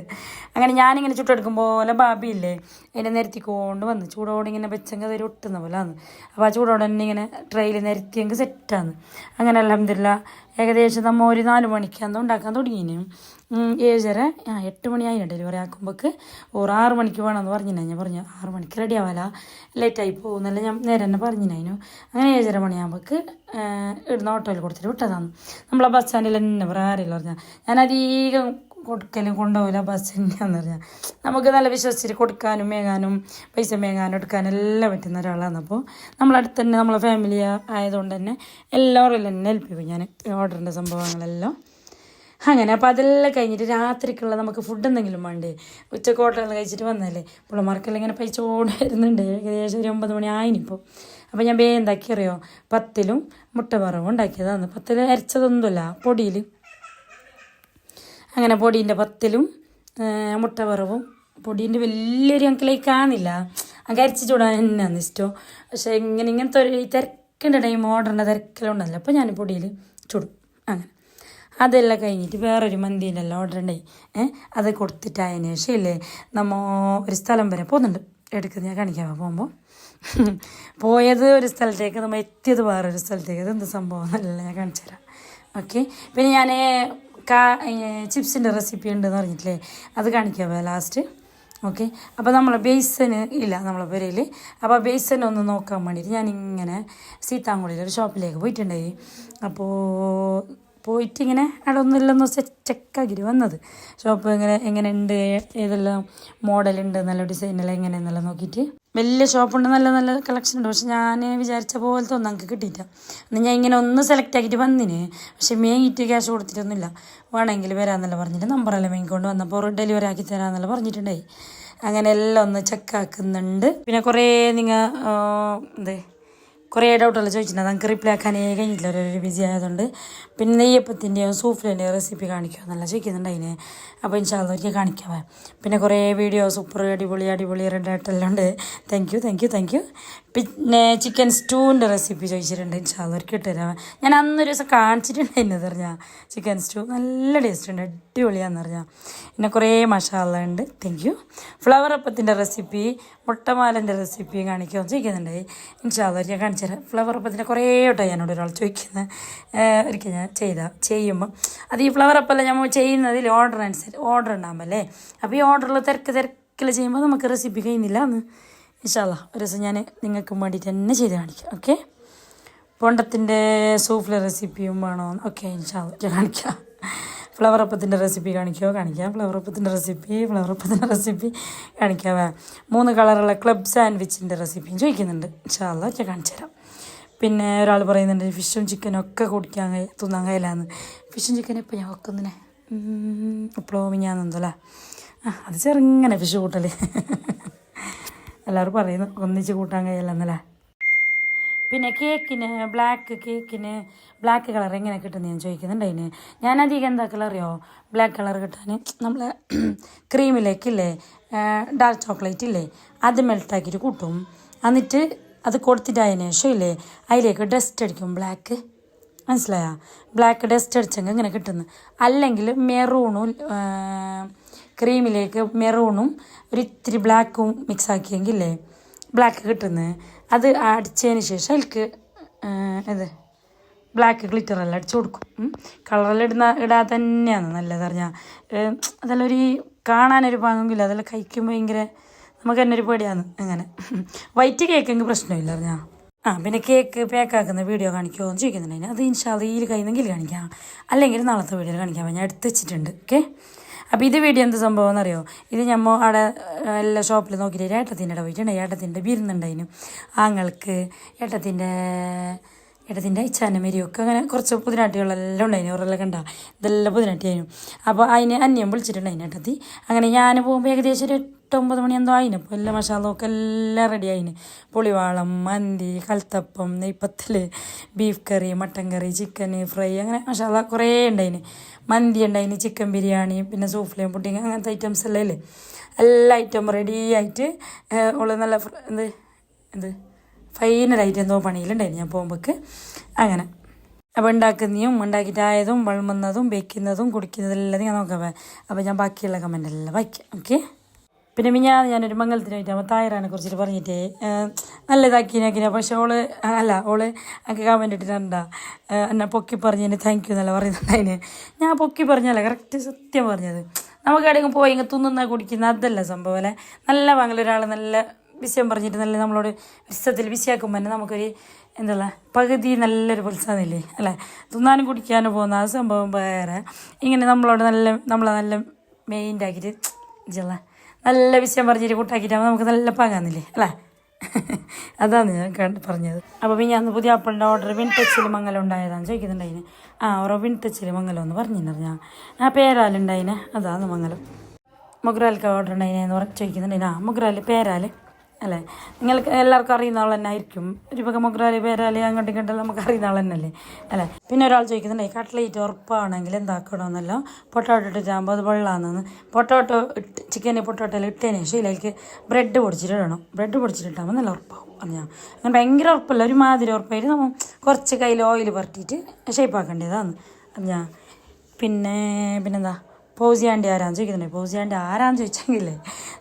അങ്ങനെ ഞാനിങ്ങനെ ചുട്ടെടുക്കും പോലെ ബാബിയില്ലേ എന്നെ നിരത്തിക്കൊണ്ട് വന്ന് ചൂടോടെ ഇങ്ങനെ വെച്ചെങ്കിൽ അതൊരു ഒട്ടുന്ന പോലെ ആണ് അപ്പോൾ ആ ചൂടോടെ തന്നെ ഇങ്ങനെ ട്രെയിൽ നിരത്തിയെങ്കിൽ സെറ്റാണ് അങ്ങനെ അലഹമില്ല ഏകദേശം നമ്മൾ ഒരു നാല് മണിക്കാന്ന് ഉണ്ടാക്കാൻ തുടങ്ങിന്. ഏഴര ആ എട്ട് മണിയായി ഡെലിവറി ആക്കുമ്പോൾക്ക് ഒരു ആറ് മണിക്ക് വേണമെന്ന് പറഞ്ഞിനെ. ഞാൻ പറഞ്ഞു ആറ് മണിക്ക് റെഡി ആവാല. ലേറ്റായി പോകുന്നല്ല ഞാൻ നേരെ തന്നെ പറഞ്ഞിനു അങ്ങനെ ഏഴര മണിയാകുമ്പോൾക്ക് ഇടുന്ന ഓട്ടോയിൽ കൊടുത്തിട്ട് വിട്ടതാണ്. നമ്മളെ ബസ് സ്റ്റാൻഡിൽ തന്നെ ആരെങ്കിലും പറഞ്ഞാൽ ഞാൻ അധികം കൊടുക്കലും കൊണ്ടുപോകില്ല ബസ് തന്നെയാന്ന് പറഞ്ഞാൽ നമുക്ക് നല്ല വിശ്വസിച്ചിട്ട് കൊടുക്കാനും മേങ്ങാനും പൈസ മേങ്ങാനും എടുക്കാനും എല്ലാം പറ്റുന്ന ഒരാളാണ്. അപ്പോൾ നമ്മളടുത്ത് തന്നെ നമ്മളെ ഫാമിലി ആയതുകൊണ്ട് തന്നെ എല്ലാവരും തന്നെ ഏൽപ്പിക്കും ഞാൻ ഓർഡറിന്റെ സംഭവങ്ങളെല്ലാം. അങ്ങനെ അപ്പോൾ അതെല്ലാം കഴിഞ്ഞിട്ട് രാത്രിക്കുള്ള നമുക്ക് ഫുഡ് എന്തെങ്കിലും വേണ്ടേ? ഉച്ചയ്ക്ക് ഹോട്ടലിൽ കഴിച്ചിട്ട് വന്നല്ലേ പിള്ളമാർക്കെല്ലാം ഇങ്ങനെ പൈസോട് വരുന്നുണ്ട് ഏകദേശം ഒരു ഒമ്പത് മണി ആയിനിപ്പോൾ അപ്പോൾ ഞാൻ വേ എന്താക്കി അറിയോ പത്തിലും മുട്ട വറവും ഉണ്ടാക്കിയതാണ്. പത്തിൽ അരച്ചതൊന്നുമില്ല പൊടിയിൽ അങ്ങനെ പൊടീന്റെ പത്തലും മുട്ട വറവും പൊടീന്റെ വലിയൊരു ഞങ്ങൾക്ക് കാണില്ല. അങ്ങനെ അരച്ച് ചൂടാൻ തന്നെയാണ് ഇഷ്ടം പക്ഷേ ഇങ്ങനെ ഇങ്ങനത്തെ ഒരു തിരക്കിന്റെ ടൈം ഓർഡറിന്റെ തിരക്കിലുണ്ടല്ലോ. അപ്പോൾ ഞാൻ പൊടിയിൽ ചുടും. അങ്ങനെ. അതെല്ലാം കഴിഞ്ഞിട്ട് വേറൊരു മന്തീന്റെ എല്ലാം ഓർഡർ ഉണ്ടായി ഏഹ് അത് കൊടുത്തിട്ട് അതിന് ശേഷം ഇല്ലേ നമ്മൾ ഒരു സ്ഥലം വരെ പോകുന്നുണ്ട് എടുക്കുന്നത് ഞാൻ കാണിക്കാം പോകുമ്പോൾ പോയത് ഒരു സ്ഥലത്തേക്ക് നമ്മൾ എത്തിയത് വേറൊരു സ്ഥലത്തേക്ക്. അത് എന്ത് സംഭവം? എന്നല്ല ഞാൻ കാണിച്ചു തരാം ഓക്കെ. പിന്നെ ഞാൻ കാ ചിപ്സിന്റെ റെസിപ്പി ഉണ്ടെന്ന് പറഞ്ഞിട്ടില്ലേ? അത് കാണിക്കാം ലാസ്റ്റ് ഓക്കെ അപ്പോൾ നമ്മൾ ബേസന് ഇല്ല നമ്മളെ പേരിൽ അപ്പോൾ ബേസൻ ഒന്ന് നോക്കാൻ വേണ്ടിയിട്ട് ഞാനിങ്ങനെ സീതാങ്കുളിൽ ഒരു ഷോപ്പിലേക്ക് പോയിട്ടുണ്ടായി അപ്പോൾ പോയിട്ട് ഇങ്ങനെ അവിടെ ഒന്നുമില്ലെന്ന് ചെക്കാക്കി വന്നത്. ഷോപ്പ് ഇങ്ങനെ എങ്ങനെ ഉണ്ട് ഏതെല്ലാം മോഡലുണ്ട്? നല്ല ഡിസൈനെല്ലാം എങ്ങനെയെന്നെല്ലാം നോക്കിയിട്ട്. വലിയ ഷോപ്പുണ്ട്. നല്ല നല്ല കളക്ഷൻ ഉണ്ട്. പക്ഷെ ഞാൻ വിചാരിച്ച പോലത്തെ ഒന്നും എനിക്ക് കിട്ടിയില്ല. എന്നാൽ ഞാൻ ഇങ്ങനെ ഒന്ന് സെലക്ട് ആക്കിയിട്ട് വന്നിന്. പക്ഷെ മേങ്ങിയിട്ട് ക്യാഷ് കൊടുത്തിട്ടൊന്നുമില്ല. വേണമെങ്കിൽ വരാമെന്നല്ല പറഞ്ഞിട്ട് നമ്പറെല്ലാം മേങ്ങിക്കൊണ്ട് വന്നപ്പോൾ ഡെലിവറി ആക്കി തരാമെന്നല്ല പറഞ്ഞിട്ടുണ്ടായി. അങ്ങനെ എല്ലാം ഒന്ന് ചെക്കാക്കുന്നുണ്ട് പിന്നെ കുറേ നിങ്ങൾ എന്തേ? കുറേ ഡൗട്ടുകൾ ചോദിച്ചിട്ടുണ്ട്. നമുക്ക് റിപ്ലൈ ആക്കാനേ കഴിഞ്ഞിട്ടില്ല. ഒരു ബിസി ആയതുകൊണ്ട്. പിന്നെ നെയ്യപ്പത്തിന്റെയും സൂഫിലിന്റെയും റെസിപ്പി കാണിക്കുക എന്നല്ല ചോദിക്കുന്നുണ്ട് അതിന്. അപ്പോൾ ഇൻഷാല്ല ഒരിക്കൽ കാണിക്കാവേ പിന്നെ കുറേ വീഡിയോ സൂപ്പർ അടിപൊളി അടിപൊളി റെഡായിട്ടെല്ലാം ഉണ്ട്. Thank you thank you thank you പിന്നെ ചിക്കൻ സ്റ്റൂവിന്റെ റെസിപ്പി ചോദിച്ചിട്ടുണ്ട് ഇൻഷാല്ല ഒരിക്കൽ ഇട്ടുതരാം ഞാൻ അന്നൊരു ദിവസം കാണിച്ചിട്ടുണ്ടായിരുന്നു പറഞ്ഞാൽ ചിക്കൻ സ്റ്റൂ നല്ല ടേസ്റ്റ് ഉണ്ട് അടിപൊളിയാന്ന് പറഞ്ഞാൽ പിന്നെ കുറേ മസാല ഉണ്ട്. താങ്ക് യു ഫ്ലവർ അപ്പത്തിന്റെ റെസിപ്പി മുട്ടമാലന്റെ റെസിപ്പി കാണിക്കാൻ ചോദിക്കുന്നുണ്ടായി ഇൻഷാല്ല ഞാൻ കാണിച്ചു തരാം. ഫ്ലവർ അപ്പത്തിന്റെ കുറേ വട്ടം ഞാനോട് ഒരാൾ ചോദിക്കുന്നത് ഒരിക്കൽ ഞാൻ ചെയ്താൽ ചെയ്യുമ്പോൾ അത് ഈ ഫ്ലവർ അപ്പല്ല ഞാൻ ചെയ്യുന്നതിൽ ഓർഡർ അനുസരിച്ച് ഓർഡർ ഉണ്ടാകുമ്പോൾ അല്ലേ? അപ്പോൾ ഈ ഓർഡറിൽ തിരക്ക് തിരക്കിൽ ചെയ്യുമ്പോൾ നമുക്ക് റെസിപ്പി കഴിയുന്നില്ല എന്ന് ഇൻഷാല്ല ഒരു ദിവസം ഞാൻ നിങ്ങൾക്ക് വേണ്ടിയിട്ട് തന്നെ ചെയ്ത് കാണിക്കാം ഓക്കെ പൊണ്ടത്തിന്റെ സൂഫിലെ റെസിപ്പിയും വേണോ ഓക്കെ ഇൻഷാല്ല കാണിക്കാം ഫ്ലവർ അപ്പത്തിന്റെ റെസിപ്പി കാണിക്കുമോ കാണിക്കാം ഫ്ലവർ അപ്പത്തിന്റെ റെസിപ്പി ഫ്ലവർ അപ്പത്തിന്റെ റെസിപ്പി കാണിക്കാവേ മൂന്ന് കളറുള്ള ക്ലബ് സാൻഡ്വിച്ചിന്റെ റെസിപ്പിയും ചോദിക്കുന്നുണ്ട് ഇൻഷാല്ല ഒക്കെ കാണിച്ചു തരാം പിന്നെ ഒരാൾ പറയുന്നുണ്ട് ഫിഷും ചിക്കനും ഒക്കെ കുടിക്കാൻ കഴി തിന്നാൻ കഴിയില്ലാന്ന് ഫിഷും ചിക്കനും ഇപ്പം ഞാൻ വെക്കുന്നതിനെ ഇപ്പോഴോ മിഞ്ഞാന്നെന്തല്ലേ ആ അത് ചെറുങ്ങനെ ഫിഷ് കൂട്ടൽ എല്ലാവരും പറയുന്നു ഒന്നിച്ച് കൂട്ടാൻ കഴിയില്ലെന്നല്ലേ? പിന്നെ കേക്കിന് ബ്ലാക്ക് കേക്കിന് ബ്ലാക്ക് കളർ എങ്ങനെ കിട്ടുന്നത് ഞാൻ ചോദിക്കുന്നുണ്ട് അതിന്. ഞാൻ അധികം എന്താ കളർ അറിയോ ബ്ലാക്ക് കളർ കിട്ടാൻ നമ്മൾ ക്രീമിലേക്കില്ലേ ഡാർക്ക് ചോക്ലേറ്റ് ഇല്ലേ അത് മെൽട്ടാക്കിയിട്ട് കൂട്ടും. എന്നിട്ട് അത് കൊടുത്തിട്ട് അതിന് ശേഷം ഇല്ലേ അതിലേക്ക് ഡസ്റ്റ് അടിക്കും ബ്ലാക്ക് മനസ്സിലായോ? ബ്ലാക്ക് ഡസ്റ്റ് അടിച്ചെങ്കിൽ ഇങ്ങനെ കിട്ടുന്നു? അല്ലെങ്കിൽ മെറൂണും ക്രീമിലേക്ക് മെറൂണും ഒരു ഇത്തിരി ബ്ലാക്കും മിക്സ് ആക്കിയെങ്കിലേ ബ്ലാക്ക് കിട്ടുന്നത് അത് അടിച്ചതിന് ശേഷം എനിക്ക് ഇത് ബ്ലാക്ക് ഗ്ലിറ്റർ എല്ലാം അടിച്ചു കൊടുക്കും. കളറെല്ലാം ഇടുന്ന ഇടാതെ തന്നെയാണ് നല്ലത് അറിഞ്ഞാൽ അതെല്ലാം ഒരു കാണാനൊരു പാങ്ങെങ്കിലും അതെല്ലാം കഴിക്കുമ്പോൾ ഭയങ്കര നമുക്ക് തന്നെ ഒരു പേടിയാണ് അങ്ങനെ. വൈറ്റ് കേക്കെങ്കിൽ പ്രശ്നമില്ല അറിഞ്ഞാൽ ആ പിന്നെ കേക്ക് പാക്കാക്കുന്ന വീഡിയോ കാണിക്കുമോ എന്ന് ചോദിക്കുന്നുണ്ടെങ്കിൽ അത് ഇൻഷാൽ ഈ കഴിയുന്നെങ്കിൽ കാണിക്കാം. അല്ലെങ്കിൽ നാളത്തെ വീഡിയോയിൽ കാണിക്കാം. ഞാൻ എടുത്ത് വെച്ചിട്ടുണ്ട്. ഓക്കെ? അപ്പോൾ ഇത് വീഡിയോ എന്ത് സംഭവം എന്നറിയോ? ഇത് ഞമ്മ അവിടെ എല്ലാ ഷോപ്പിൽ നോക്കിയിട്ട് ഏട്ടത്തിന്റെ അവിടെ പോയിട്ടുണ്ട്. ഏട്ടത്തിന്റെ ബിരുന്നുണ്ടായിരുന്നു ആങ്ങൾക്ക് ഏട്ടത്തിന്റെ ഏട്ടത്തിന്റെ ചനമരി ഒക്കെ അങ്ങനെ കുറച്ച് പുതിനാട്ടികളെല്ലാം ഉണ്ടായിരുന്നു അവരെല്ലാം കണ്ട. ഇതെല്ലാം പുതിനാട്ടിയായിരുന്നു അപ്പോൾ അതിനെ അന്യം വിളിച്ചിട്ടുണ്ടായിരുന്നു ഏട്ടത്തി. അങ്ങനെ ഞാൻ പോകുമ്പോൾ ഏകദേശം ഒരു എട്ടൊമ്പത് മണി എന്തോ ആയിന്. അപ്പോൾ എല്ലാ മസാലൊക്കെ എല്ലാം റെഡി ആയിന്. പുളിവാളം മന്തി കൽത്തപ്പം നെയ്പ്പത്തൽ beef curry mutton curry chicken fry അങ്ങനെ മസാല കുറേ ഉണ്ടായിന്. മന്തി ഉണ്ടായിന് ചിക്കൻ ബിരിയാണി പിന്നെ സൂഫ്ലയും പുട്ടിങ് അങ്ങനത്തെ ഐറ്റംസ് എല്ലാം ഇല്ലേ? എല്ലാ ഐറ്റം റെഡി ആയിട്ട് ഉള്ള നല്ല എന്ത്? എന്ത്? ഫൈനലായിട്ട് എന്തോ പണിയിലുണ്ടായിരുന്നു ഞാൻ പോകുമ്പോൾക്ക് അങ്ങനെ. അപ്പോൾ ഉണ്ടാക്കുന്നതും ഉണ്ടാക്കിയിട്ടായതും വളമുന്നതും വെക്കുന്നതും കുടിക്കുന്നതെല്ലാം ഞാൻ നോക്കാം. അപ്പോൾ ഞാൻ ബാക്കിയുള്ള കമന്റ് എല്ലാം വായിക്കാം. ഓക്കെ പിന്നെ മിഞ്ഞാ ഞാനൊരു മംഗലത്തിനായിട്ട് അപ്പോൾ തായറാനെ കുറിച്ചിട്ട് പറഞ്ഞിട്ടേ നല്ല ഇതാക്കിനാക്കിന പക്ഷെ ഓൾ അല്ല ഓൾ എനിക്ക് കമന്റ് ഇട്ടിട്ടുണ്ടാ? എന്നെ പൊക്കി പറഞ്ഞതിന് താങ്ക് യു എന്നല്ല പറയുന്നുണ്ടായിന്. ഞാൻ പൊക്കി പറഞ്ഞല്ല കറക്റ്റ് സത്യം പറഞ്ഞത്. നമുക്ക് എവിടെയെങ്കിലും പോയി ഇങ്ങനെ തിന്നുന്ന കുടിക്കുന്ന അതല്ല സംഭവം അല്ലേ? നല്ല മംഗളൊരാൾ നല്ല വിഷയം പറഞ്ഞിട്ട് നല്ല നമ്മളോട് വിശ്വത്തിൽ വിശയാക്കുമ്പോൾ തന്നെ നമുക്കൊരു എന്താ പകുതി നല്ലൊരു പ്രോത്സാഹനമില്ലേ? അല്ലേ? തിന്നാനും കുടിക്കാനും പോകുന്ന ആ സംഭവം വേറെ. ഇങ്ങനെ നമ്മളോട് നല്ല നമ്മളെ നല്ല മെയിന്റാക്കിയിട്ട് ചില നല്ല വിഷയം പറഞ്ഞിട്ട് കൂട്ടാക്കിയിട്ടാകുമ്പോൾ നമുക്ക് നല്ല പാകാന്നില്ലേ അല്ലേ? അതാണ് ഞാൻ കണ്ട് പറഞ്ഞത്. അപ്പോൾ പിന്നെ അന്ന് പുതിയ ആപ്പിളിന്റെ ഓർഡർ വിൻ ടച്ചിൽ മംഗലം ഉണ്ടായതാണ് ചോദിക്കുന്നുണ്ടായിന്. ആ ഓരോ വിൻ ടച്ചിൽ മംഗലം എന്ന് പറഞ്ഞിരുന്നു ഞാൻ. ആ പേരാലുണ്ടായിന്. അതാണ് മംഗലം. മുഗ്രാൽക്ക് ഓർഡർ ഉണ്ടായിനെന്ന് ചോദിക്കുന്നുണ്ടായിന്. ആ മുഗ്രാൽ പേരാൽ. അല്ലേ? നിങ്ങൾക്ക് എല്ലാവർക്കും അറിയുന്ന ആൾ തന്നെ ആയിരിക്കും ഒരു പക്കം മുഗ്രാൽ പേരാലി അങ്ങോട്ടും ഇങ്ങോട്ടും നമുക്ക് അറിയുന്ന ആൾ തന്നെയല്ലേ? അല്ലേ? പിന്നെ ഒരാൾ ചോദിക്കുന്നുണ്ട് കട്ട്ലേറ്റ് ഉറപ്പാണെങ്കിൽ എന്താക്കണമെന്നല്ല? പൊട്ടോട്ടോ ഇട്ടിട്ടാകുമ്പോൾ അത് വെള്ളമാണെന്ന് പൊട്ടോട്ടോ ഇട്ട് ചിക്കനെ പൊട്ടോട്ടോയിൽ ഇട്ടതിന് ശേഷം ഇതിലേക്ക് ബ്രെഡ് പൊടിച്ചിട്ടിടണം ബ്രെഡ് പൊടിച്ചിട്ടിട്ടാകുമ്പോൾ നല്ല ഉറപ്പാവും. പറഞ്ഞാൽ അങ്ങനെ ഭയങ്കര ഉറപ്പല്ല ഒരു മാതിരി ഉറപ്പായിട്ട് നമ്മൾ കുറച്ച് കയ്യിൽ ഓയിൽ പുരട്ടിയിട്ട് ഷേപ്പാക്കേണ്ടതാണ് ഞാൻ പിന്നെ പിന്നെന്താ? പൗസിയാണ്ടി ആരാന്ന് ചോദിക്കുന്നുണ്ട്. പൗസിയാണ്ടി ആരാന്ന് ചോദിച്ചെങ്കിലേ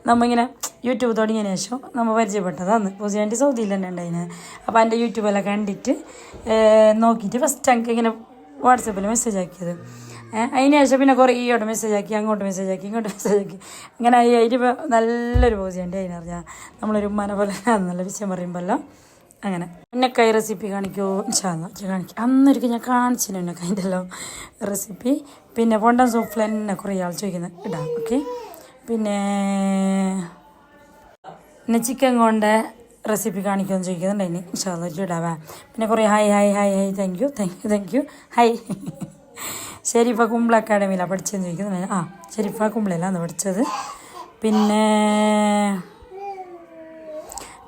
നമ്മിങ്ങനെ യൂട്യൂബ് തുടങ്ങിയതിന് ശേഷം നമ്മൾ പരിചയപ്പെട്ടതാണ്. പൗസിയാണ്ടി സൗദിയിൽ തന്നെ ഉണ്ടായിന്. അപ്പോൾ എന്റെ യൂട്യൂബെല്ലാം കണ്ടിട്ട് നോക്കിയിട്ട് ഫസ്റ്റ് എനിക്ക് ഇങ്ങനെ വാട്സപ്പിൽ മെസ്സേജ് ആക്കിയത്. അതിന് ശേഷം പിന്നെ കുറേ ഈയോട്ട് മെസ്സേജ് ആക്കി അങ്ങോട്ട് മെസ്സേജ് ആക്കി ഇങ്ങോട്ട് മെസ്സേജ് ആക്കി. അങ്ങനെ അതിന് നല്ലൊരു പൗസിയാണ്ടി അതിനറിയാം നമ്മളൊരു ഉമ്മാനെ പോലെ നല്ല വിഷയം പറയുമ്പോഴല്ലോ അങ്ങനെ. ഉന്നക്കായ റെസിപ്പി കാണിക്കുമോ ഇൻഷാല്ല കാണിക്കാം. അന്നൊരിക്കൽ ഞാൻ കാണിച്ചിന് ഉന്നക്കായിന്റെ എല്ലാം റെസിപ്പി പിന്നെ പൊണ്ടൻ സൂപ്പിൽ തന്നെ കുറേ ആൾ ചോദിക്കുന്നത് ഇടാം. ഓക്കെ പിന്നെ പിന്നെ ചിക്കൻ കൊണ്ട് റെസിപ്പി കാണിക്കുമെന്ന് ചോദിക്കുന്നുണ്ടായിന് ഇൻഷാല്ല ഇടാവാ. പിന്നെ കുറേ hi hi hi hi thank you thank you thank you hi Sherifa Kumbil അക്കാഡമിയിലാണ് പഠിച്ചതെന്ന് ചോദിക്കുന്നുണ്ടായിരുന്നു ആ ഷെരീഫ കുമ്പിളയിലാണ് പഠിച്ചത്. പിന്നെ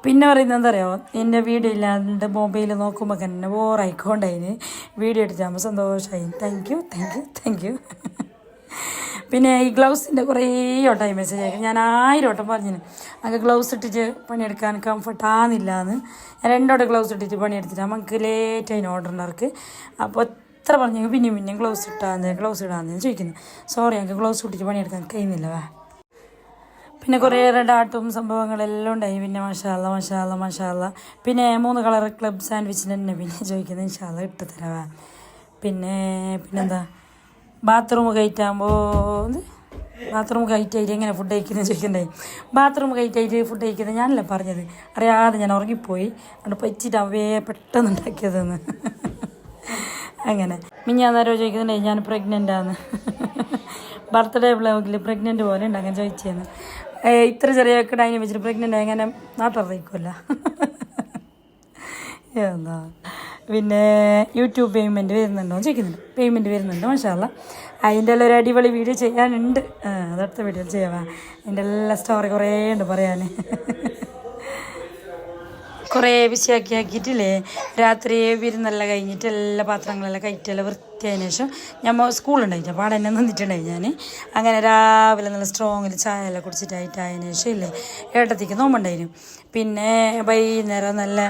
പിന്നെ പറയുന്നത് എന്താ പറയുക എന്റെ വീഡിയോ ഇല്ലാണ്ട് മൊബൈൽ നോക്കുമ്പോൾ തന്നെ ബോറായിക്കൊണ്ടായിന്. വീഡിയോ എടുത്താകുമ്പോൾ സന്തോഷമായി thank you thank you thank you പിന്നെ ഈ ഗ്ലൗസിന്റെ കുറേ വട്ടമായി മെസ്സേജ് അയക്കും. ഞാൻ ആയിരം വട്ടം പറഞ്ഞു അങ്ങ് ഗ്ലൗസ് ഇട്ടിട്ട് പണിയെടുക്കാൻ കംഫർട്ട് ആകുന്നില്ല എന്ന് ഞാൻ രണ്ടോടെ ഗ്ലൗസ് ഇട്ടിട്ട് പണിയെടുത്തിട്ട് നമുക്ക് ലേറ്റ് അതിന് ഓർഡർ ഉണ്ടാർക്ക് അപ്പോൾ എത്ര പറഞ്ഞു? പിന്നെയും പിന്നെയും ഗ്ലൗസ് ഇട്ടാന്ന് ഗ്ലൗസ് ഇടാന്ന്. ചോദിക്കുന്നു. സോറി ഞങ്ങൾക്ക് ഗ്ലൗസ് ഇട്ടിട്ട് പണിയെടുക്കാൻ കഴിയുന്നില്ല. വേ പിന്നെ കുറേയേറെ ഡാട്ടും സംഭവങ്ങളെല്ലാം ഉണ്ടായി. പിന്നെ മഷാല മഷാല മഷാല. പിന്നെ മൂന്ന് കളർ ക്ലബ് സാൻഡ്വിച്ചിന് തന്നെ പിന്നെ ചോദിക്കുന്നത് ഇൻഷാല്ല ഇട്ട് തരാവാ. പിന്നെ പിന്നെന്താ? ബാത്റൂം കയറ്റാകുമ്പോൾ ബാത്റൂം കയറ്റായിട്ട് എങ്ങനെ ഫുഡ് കഴിക്കുന്നത് ചോദിക്കണ്ടേ? ബാത്റൂം കയറ്റായിട്ട് ഫുഡ് കഴിക്കുന്നത് ഞാനല്ലേ പറഞ്ഞത്? അറിയാതെ ഞാൻ ഉറങ്ങിപ്പോയി. അവിടെ പറ്റിയിട്ടാണ് വേ പെട്ടെന്ന് ഉണ്ടാക്കിയതെന്ന്. അങ്ങനെ. മിഞ്ഞാന്നാരോ ചോദിക്കുന്നുണ്ടേ ഞാൻ പ്രഗ്നന്റ് ആണ് ബർത്ത്ഡേ ബ്ലോഗിൽ പ്രഗ്നന്റ് പോലെ ഉണ്ട് അങ്ങനെ ചോദിച്ചേന്ന്. ഇത്ര ചെറിയ കിടായിനെ വെച്ചിട്ട് പ്രഗ്നന്റ് ആയി അങ്ങനെ നാട്ടറിയിക്കുമല്ല എന്താ? പിന്നെ യൂട്യൂബ് പേയ്മെന്റ് വരുന്നുണ്ടോ ചോദിക്കുന്നുണ്ട്. പേയ്മെന്റ് വരുന്നുണ്ട് മാഷാല്ല അതിന്റെ എല്ലാം ഒരു അടിപൊളി വീഡിയോ ചെയ്യാനുണ്ട്. അതടുത്ത വീഡിയോ ചെയ്യാം. അതിന്റെ എല്ലാ സ്റ്റോറി കുറേ ഉണ്ട് പറയാൻ കുറേ വിശയാക്കി ആക്കിയിട്ടില്ലേ രാത്രി വിരുന്നെല്ലാം കഴിഞ്ഞിട്ട് എല്ലാ പാത്രങ്ങളെല്ലാം കയറ്റെല്ലാം വൃത്തിയായതിനു ശേഷം ഞമ്മ സ്കൂളുണ്ടായിട്ട് അപ്പോൾ അവിടെ തന്നെ നിന്നിട്ടുണ്ടായി ഞാൻ അങ്ങനെ രാവിലെ നല്ല സ്ട്രോങ്ങിൽ ചായ എല്ലാം കുടിച്ചിട്ടായിട്ടായതിനു ശേഷം ഇല്ലേ ഏട്ടത്തേക്ക് നോമ്പുണ്ടായിരുന്നു പിന്നെ വൈകുന്നേരം നല്ല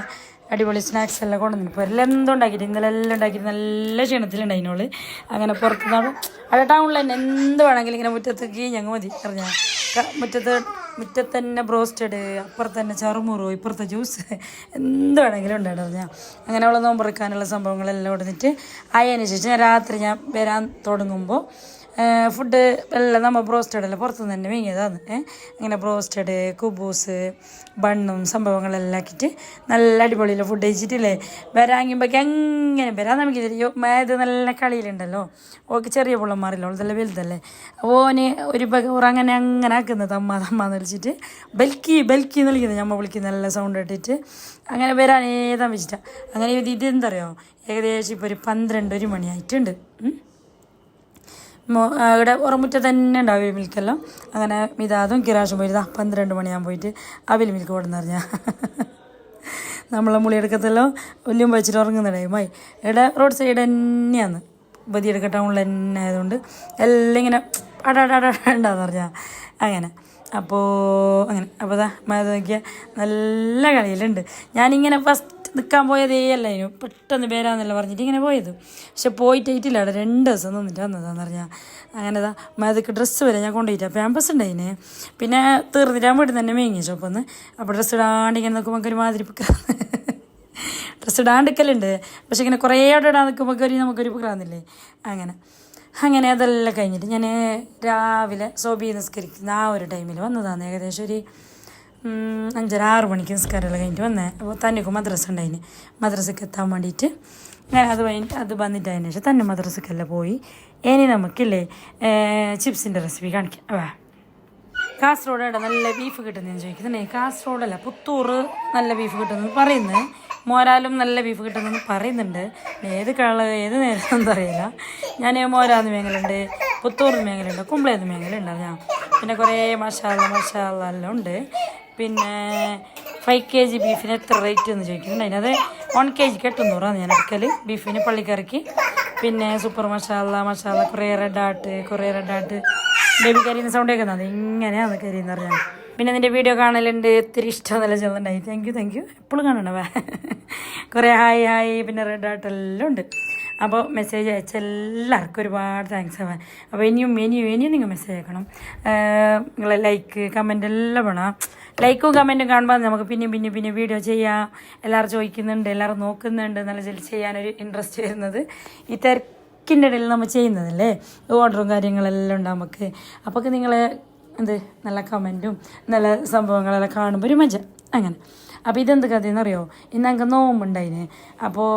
അടിപൊളി സ്നാക്സ് എല്ലാം കൊണ്ടുവന്നു ഇപ്പോൾ എല്ലാം എന്തോ ഉണ്ടാക്കിയിട്ട് ഇന്നലെ എല്ലാം ഉണ്ടാക്കിയിട്ട് നല്ല ക്ഷീണത്തിലുണ്ടായിനോൾ അങ്ങനെ പുറത്തുനിന്നാണ് അവിടെ ടൗണിൽ തന്നെ എന്ത് വേണമെങ്കിലും ഇങ്ങനെ മുറ്റത്തേക്ക് ഞങ്ങൾ മതി അറിഞ്ഞാൽ മുറ്റത്ത് മുറ്റത്ത് തന്നെ ബ്രോസ്റ്റഡ് അപ്പുറത്ത് തന്നെ ചറുമുറു ഇപ്പുറത്തെ ജ്യൂസ്. എന്ത് വേണമെങ്കിലും ഉണ്ടായിരുന്നു ഞാൻ. അങ്ങനെ അവളെ നോമ്പറക്കാനുള്ള സംഭവങ്ങളെല്ലാം കൊടുത്തിട്ട് അതിന് ശേഷം രാത്രി ഞാൻ വരാൻ തുടങ്ങുമ്പോൾ ഫുഡ് എല്ലാം നമ്മൾ ബ്രോസ്റ്റഡ് പുറത്തു പുറത്തുനിന്ന് തന്നെ വാങ്ങിയതാണ്. അങ്ങനെ ബ്രോസ്റ്റഡ് കുബൂസ് ബണ്ണും സംഭവങ്ങളെല്ലാം ആക്കിയിട്ട് നല്ല അടിപൊളിയിലെ ഫുഡ് കഴിച്ചിട്ടില്ലേ? വരാങ്ങുമ്പോൾ എങ്ങനെ വരാൻ നമുക്ക് തിരിയോ ഇത് നല്ല കളിയിലുണ്ടല്ലോ. ഓക്ക് ചെറിയ പിള്ളമാറില്ല ഉള്ളതല്ല വലുതല്ലേ? ഓന് ഒരു ബക അങ്ങനെ അങ്ങനെ ആക്കുന്നത് അമ്മ അമ്മ എന്ന് വിളിച്ചിട്ട് ബൽക്കി ബൽക്കി എന്ന് വിളിക്കുന്നത് നമ്മൾ വിളിക്കുന്ന നല്ല സൗണ്ട് ഇട്ടിട്ട് അങ്ങനെ വരാൻ ഏതാ വെച്ചിട്ടാണ് അങ്ങനെ ഇത് ഇതെന്താ അറിയോ ഏകദേശം ഇപ്പോൾ ഒരു പന്ത്രണ്ട് ഒരു മണിയായിട്ടുണ്ട്. ഇവിടെ ഉറമുറ്റ തന്നെ ഉണ്ട് അവിൽ മിൽക്കെല്ലാം അങ്ങനെ മിതാദും കിരാഷും പോയിട്ട് പന്ത്രണ്ട് മണിയാകുമ്പോൾ പോയിട്ട് അവിൽ മിൽക്ക് കൊടുന്ന് പറഞ്ഞാൽ നമ്മളെ മുളിയെടുക്കത്തെല്ലാം വലിയും വെച്ചിട്ട് ഉറങ്ങുന്ന ടൈമായി ഇവിടെ റോഡ് സൈഡ് തന്നെയാണ്. ബദിയെടുക്ക ടൗണിൽ തന്നെ ആയതുകൊണ്ട് എല്ലാം ഇങ്ങനെ അടാടാടാണ്ടാന്ന് പറഞ്ഞാൽ അങ്ങനെ. അപ്പോൾ അങ്ങനെ. അപ്പോൾ ദാ മഴ നോക്കിയാൽ നല്ല കളിയിലുണ്ട്. ഞാനിങ്ങനെ ഫസ്റ്റ് നിൽക്കാൻ പോയതേ അല്ലായിരുന്നു പെട്ടെന്ന് പേരാന്നല്ല പറഞ്ഞിട്ട് ഇങ്ങനെ പോയത്. പക്ഷെ പോയിട്ടേറ്റില്ല അവിടെ രണ്ട് ദിവസം നിന്നിട്ട് വന്നതാന്ന് പറഞ്ഞാൽ അങ്ങനെ ഇതാ മഴക്ക് ഡ്രസ്സ് വരെ ഞാൻ കൊണ്ടുപോയിട്ട്. പാമ്പസ് ഉണ്ടായിന്. പിന്നെ തീർന്നിട്ട് ഞാൻ വീട്ടിൽ തന്നെ മേങ്ങി ഷോപ്പൊന്ന് അപ്പോൾ ഡ്രസ്സ് ഇടാണ്ട് ഇങ്ങനെ നോക്കുമ്പോൾ ഒരു മാതിരി ഡ്രസ്സ് ഇടാണ്ടിക്കലുണ്ട് പക്ഷെ ഇങ്ങനെ കുറേ അവിടെ ഇടാൻ നിൽക്കുമ്പോൾ ഒരു നമുക്കൊരു പുക്കാന്നില്ലേ അങ്ങനെ. അങ്ങനെ അതെല്ലാം കഴിഞ്ഞിട്ട് ഞാൻ രാവിലെ സോബി നിസ്കരിക്കുന്ന ആ ഒരു ടൈമിൽ വന്നതാണ് ഏകദേശം ഒരു അഞ്ചര ആറ് മണിക്ക് നിസ്കാരമെല്ലാം കഴിഞ്ഞിട്ട് വന്നേ. അപ്പോൾ തന്നെക്കും മദ്രസ ഉണ്ടായിന്. മദ്രസക്ക് എത്താൻ വേണ്ടിയിട്ട് ഞാൻ അത് കഴിഞ്ഞിട്ട് അത് വന്നിട്ട് അതിന് ശേഷം തന്നെ മദ്രസക്കെല്ലാം പോയി. ഇനി നമുക്കില്ലേ ചിപ്സിന്റെ റെസിപ്പി കാണിക്കാം. വാ. കാസർഗോഡ് നല്ല ബീഫ് കിട്ടുന്നതെന്ന് ചോദിക്കുന്നുണ്ടെങ്കിൽ കാസർഗോഡല്ല പുത്തൂർ നല്ല ബീഫ് കിട്ടുന്നത് പറയുന്നത്. മോരാലും നല്ല ബീഫ് കിട്ടുമെന്ന് പറയുന്നുണ്ട്. ഏത് കള ഏത് നേരം എന്താ അറിയില്ല. ഞാൻ മോരാന്ന് മേങ്ങലുണ്ട് പുത്തൂർന്ന് മേങ്ങലുണ്ട് കുമ്പളേന്ന് മേഖലയുണ്ട് ഞാൻ പിന്നെ കുറേ മസാല മസാല എല്ലാം ഉണ്ട്. പിന്നെ ഫൈവ് കെ ജി ബീഫിന് എത്ര റേറ്റ് എന്ന് ചോദിക്കുന്നുണ്ട്. അതിനത് വൺ കെ ജിക്ക് എട്ടുന്നൂറാണ് ഞാൻ എടുക്കൽ ബീഫിന് പള്ളിക്കറിക്ക്. പിന്നെ സൂപ്പർ മസാല മസാല കുറേ റെഡ് ആട്ട് കുറേ റെഡ് ആട്ട് ബേബി കരിയുന്ന സൗണ്ട് കേൾക്കുന്നത്? ഇങ്ങനെയാണ് കരിയെന്ന് പറഞ്ഞാൽ പിന്നെ നിന്റെ വീഡിയോ കാണലുണ്ട്. ഒത്തിരി ഇഷ്ടമെന്നല്ല ചെല്ലുണ്ടായി താങ്ക് യു താങ്ക് യു എപ്പോഴും കാണണവേ കുറേ ഹായ് ഹായ്. പിന്നെ റെഡ് ആട്ട് എല്ലാം ഉണ്ട്. അപ്പോൾ മെസ്സേജ് അയച്ച എല്ലാവർക്കും ഒരുപാട് താങ്ക്സ് ആവാൻ അപ്പോൾ ഇനിയും ഇനിയും ഇനിയും നിങ്ങൾ മെസ്സേജ് അയക്കണം. നിങ്ങളെ ലൈക്ക് കമന്റ് എല്ലാം വേണം. ലൈക്കും കമന്റും കാണുമ്പോൾ നമുക്ക് പിന്നെയും പിന്നെയും പിന്നെ വീഡിയോ ചെയ്യാം. എല്ലാവരും ചോദിക്കുന്നുണ്ട്. എല്ലാവരും നോക്കുന്നുണ്ട്. നല്ല ജെൽ ചെയ്യാനൊരു ഇൻട്രസ്റ്റ് വരുന്നത്. ഈ തിരക്കിന്റെ ഇടയിൽ നമ്മൾ ചെയ്യുന്നതല്ലേ? ഓർഡറും കാര്യങ്ങളെല്ലാം ഉണ്ട് നമുക്ക്. അപ്പോൾ നിങ്ങൾ എന്ത്? നല്ല കമന്റും നല്ല സംഭവങ്ങളെല്ലാം കാണുമ്പോൾ ഒരു മജ അങ്ങനെ. അപ്പോൾ ഇതെന്ത് കഥയെന്ന് അറിയോ ഇന്ന് ഞങ്ങൾക്ക് നോമ്പുണ്ടായിന്. അപ്പോൾ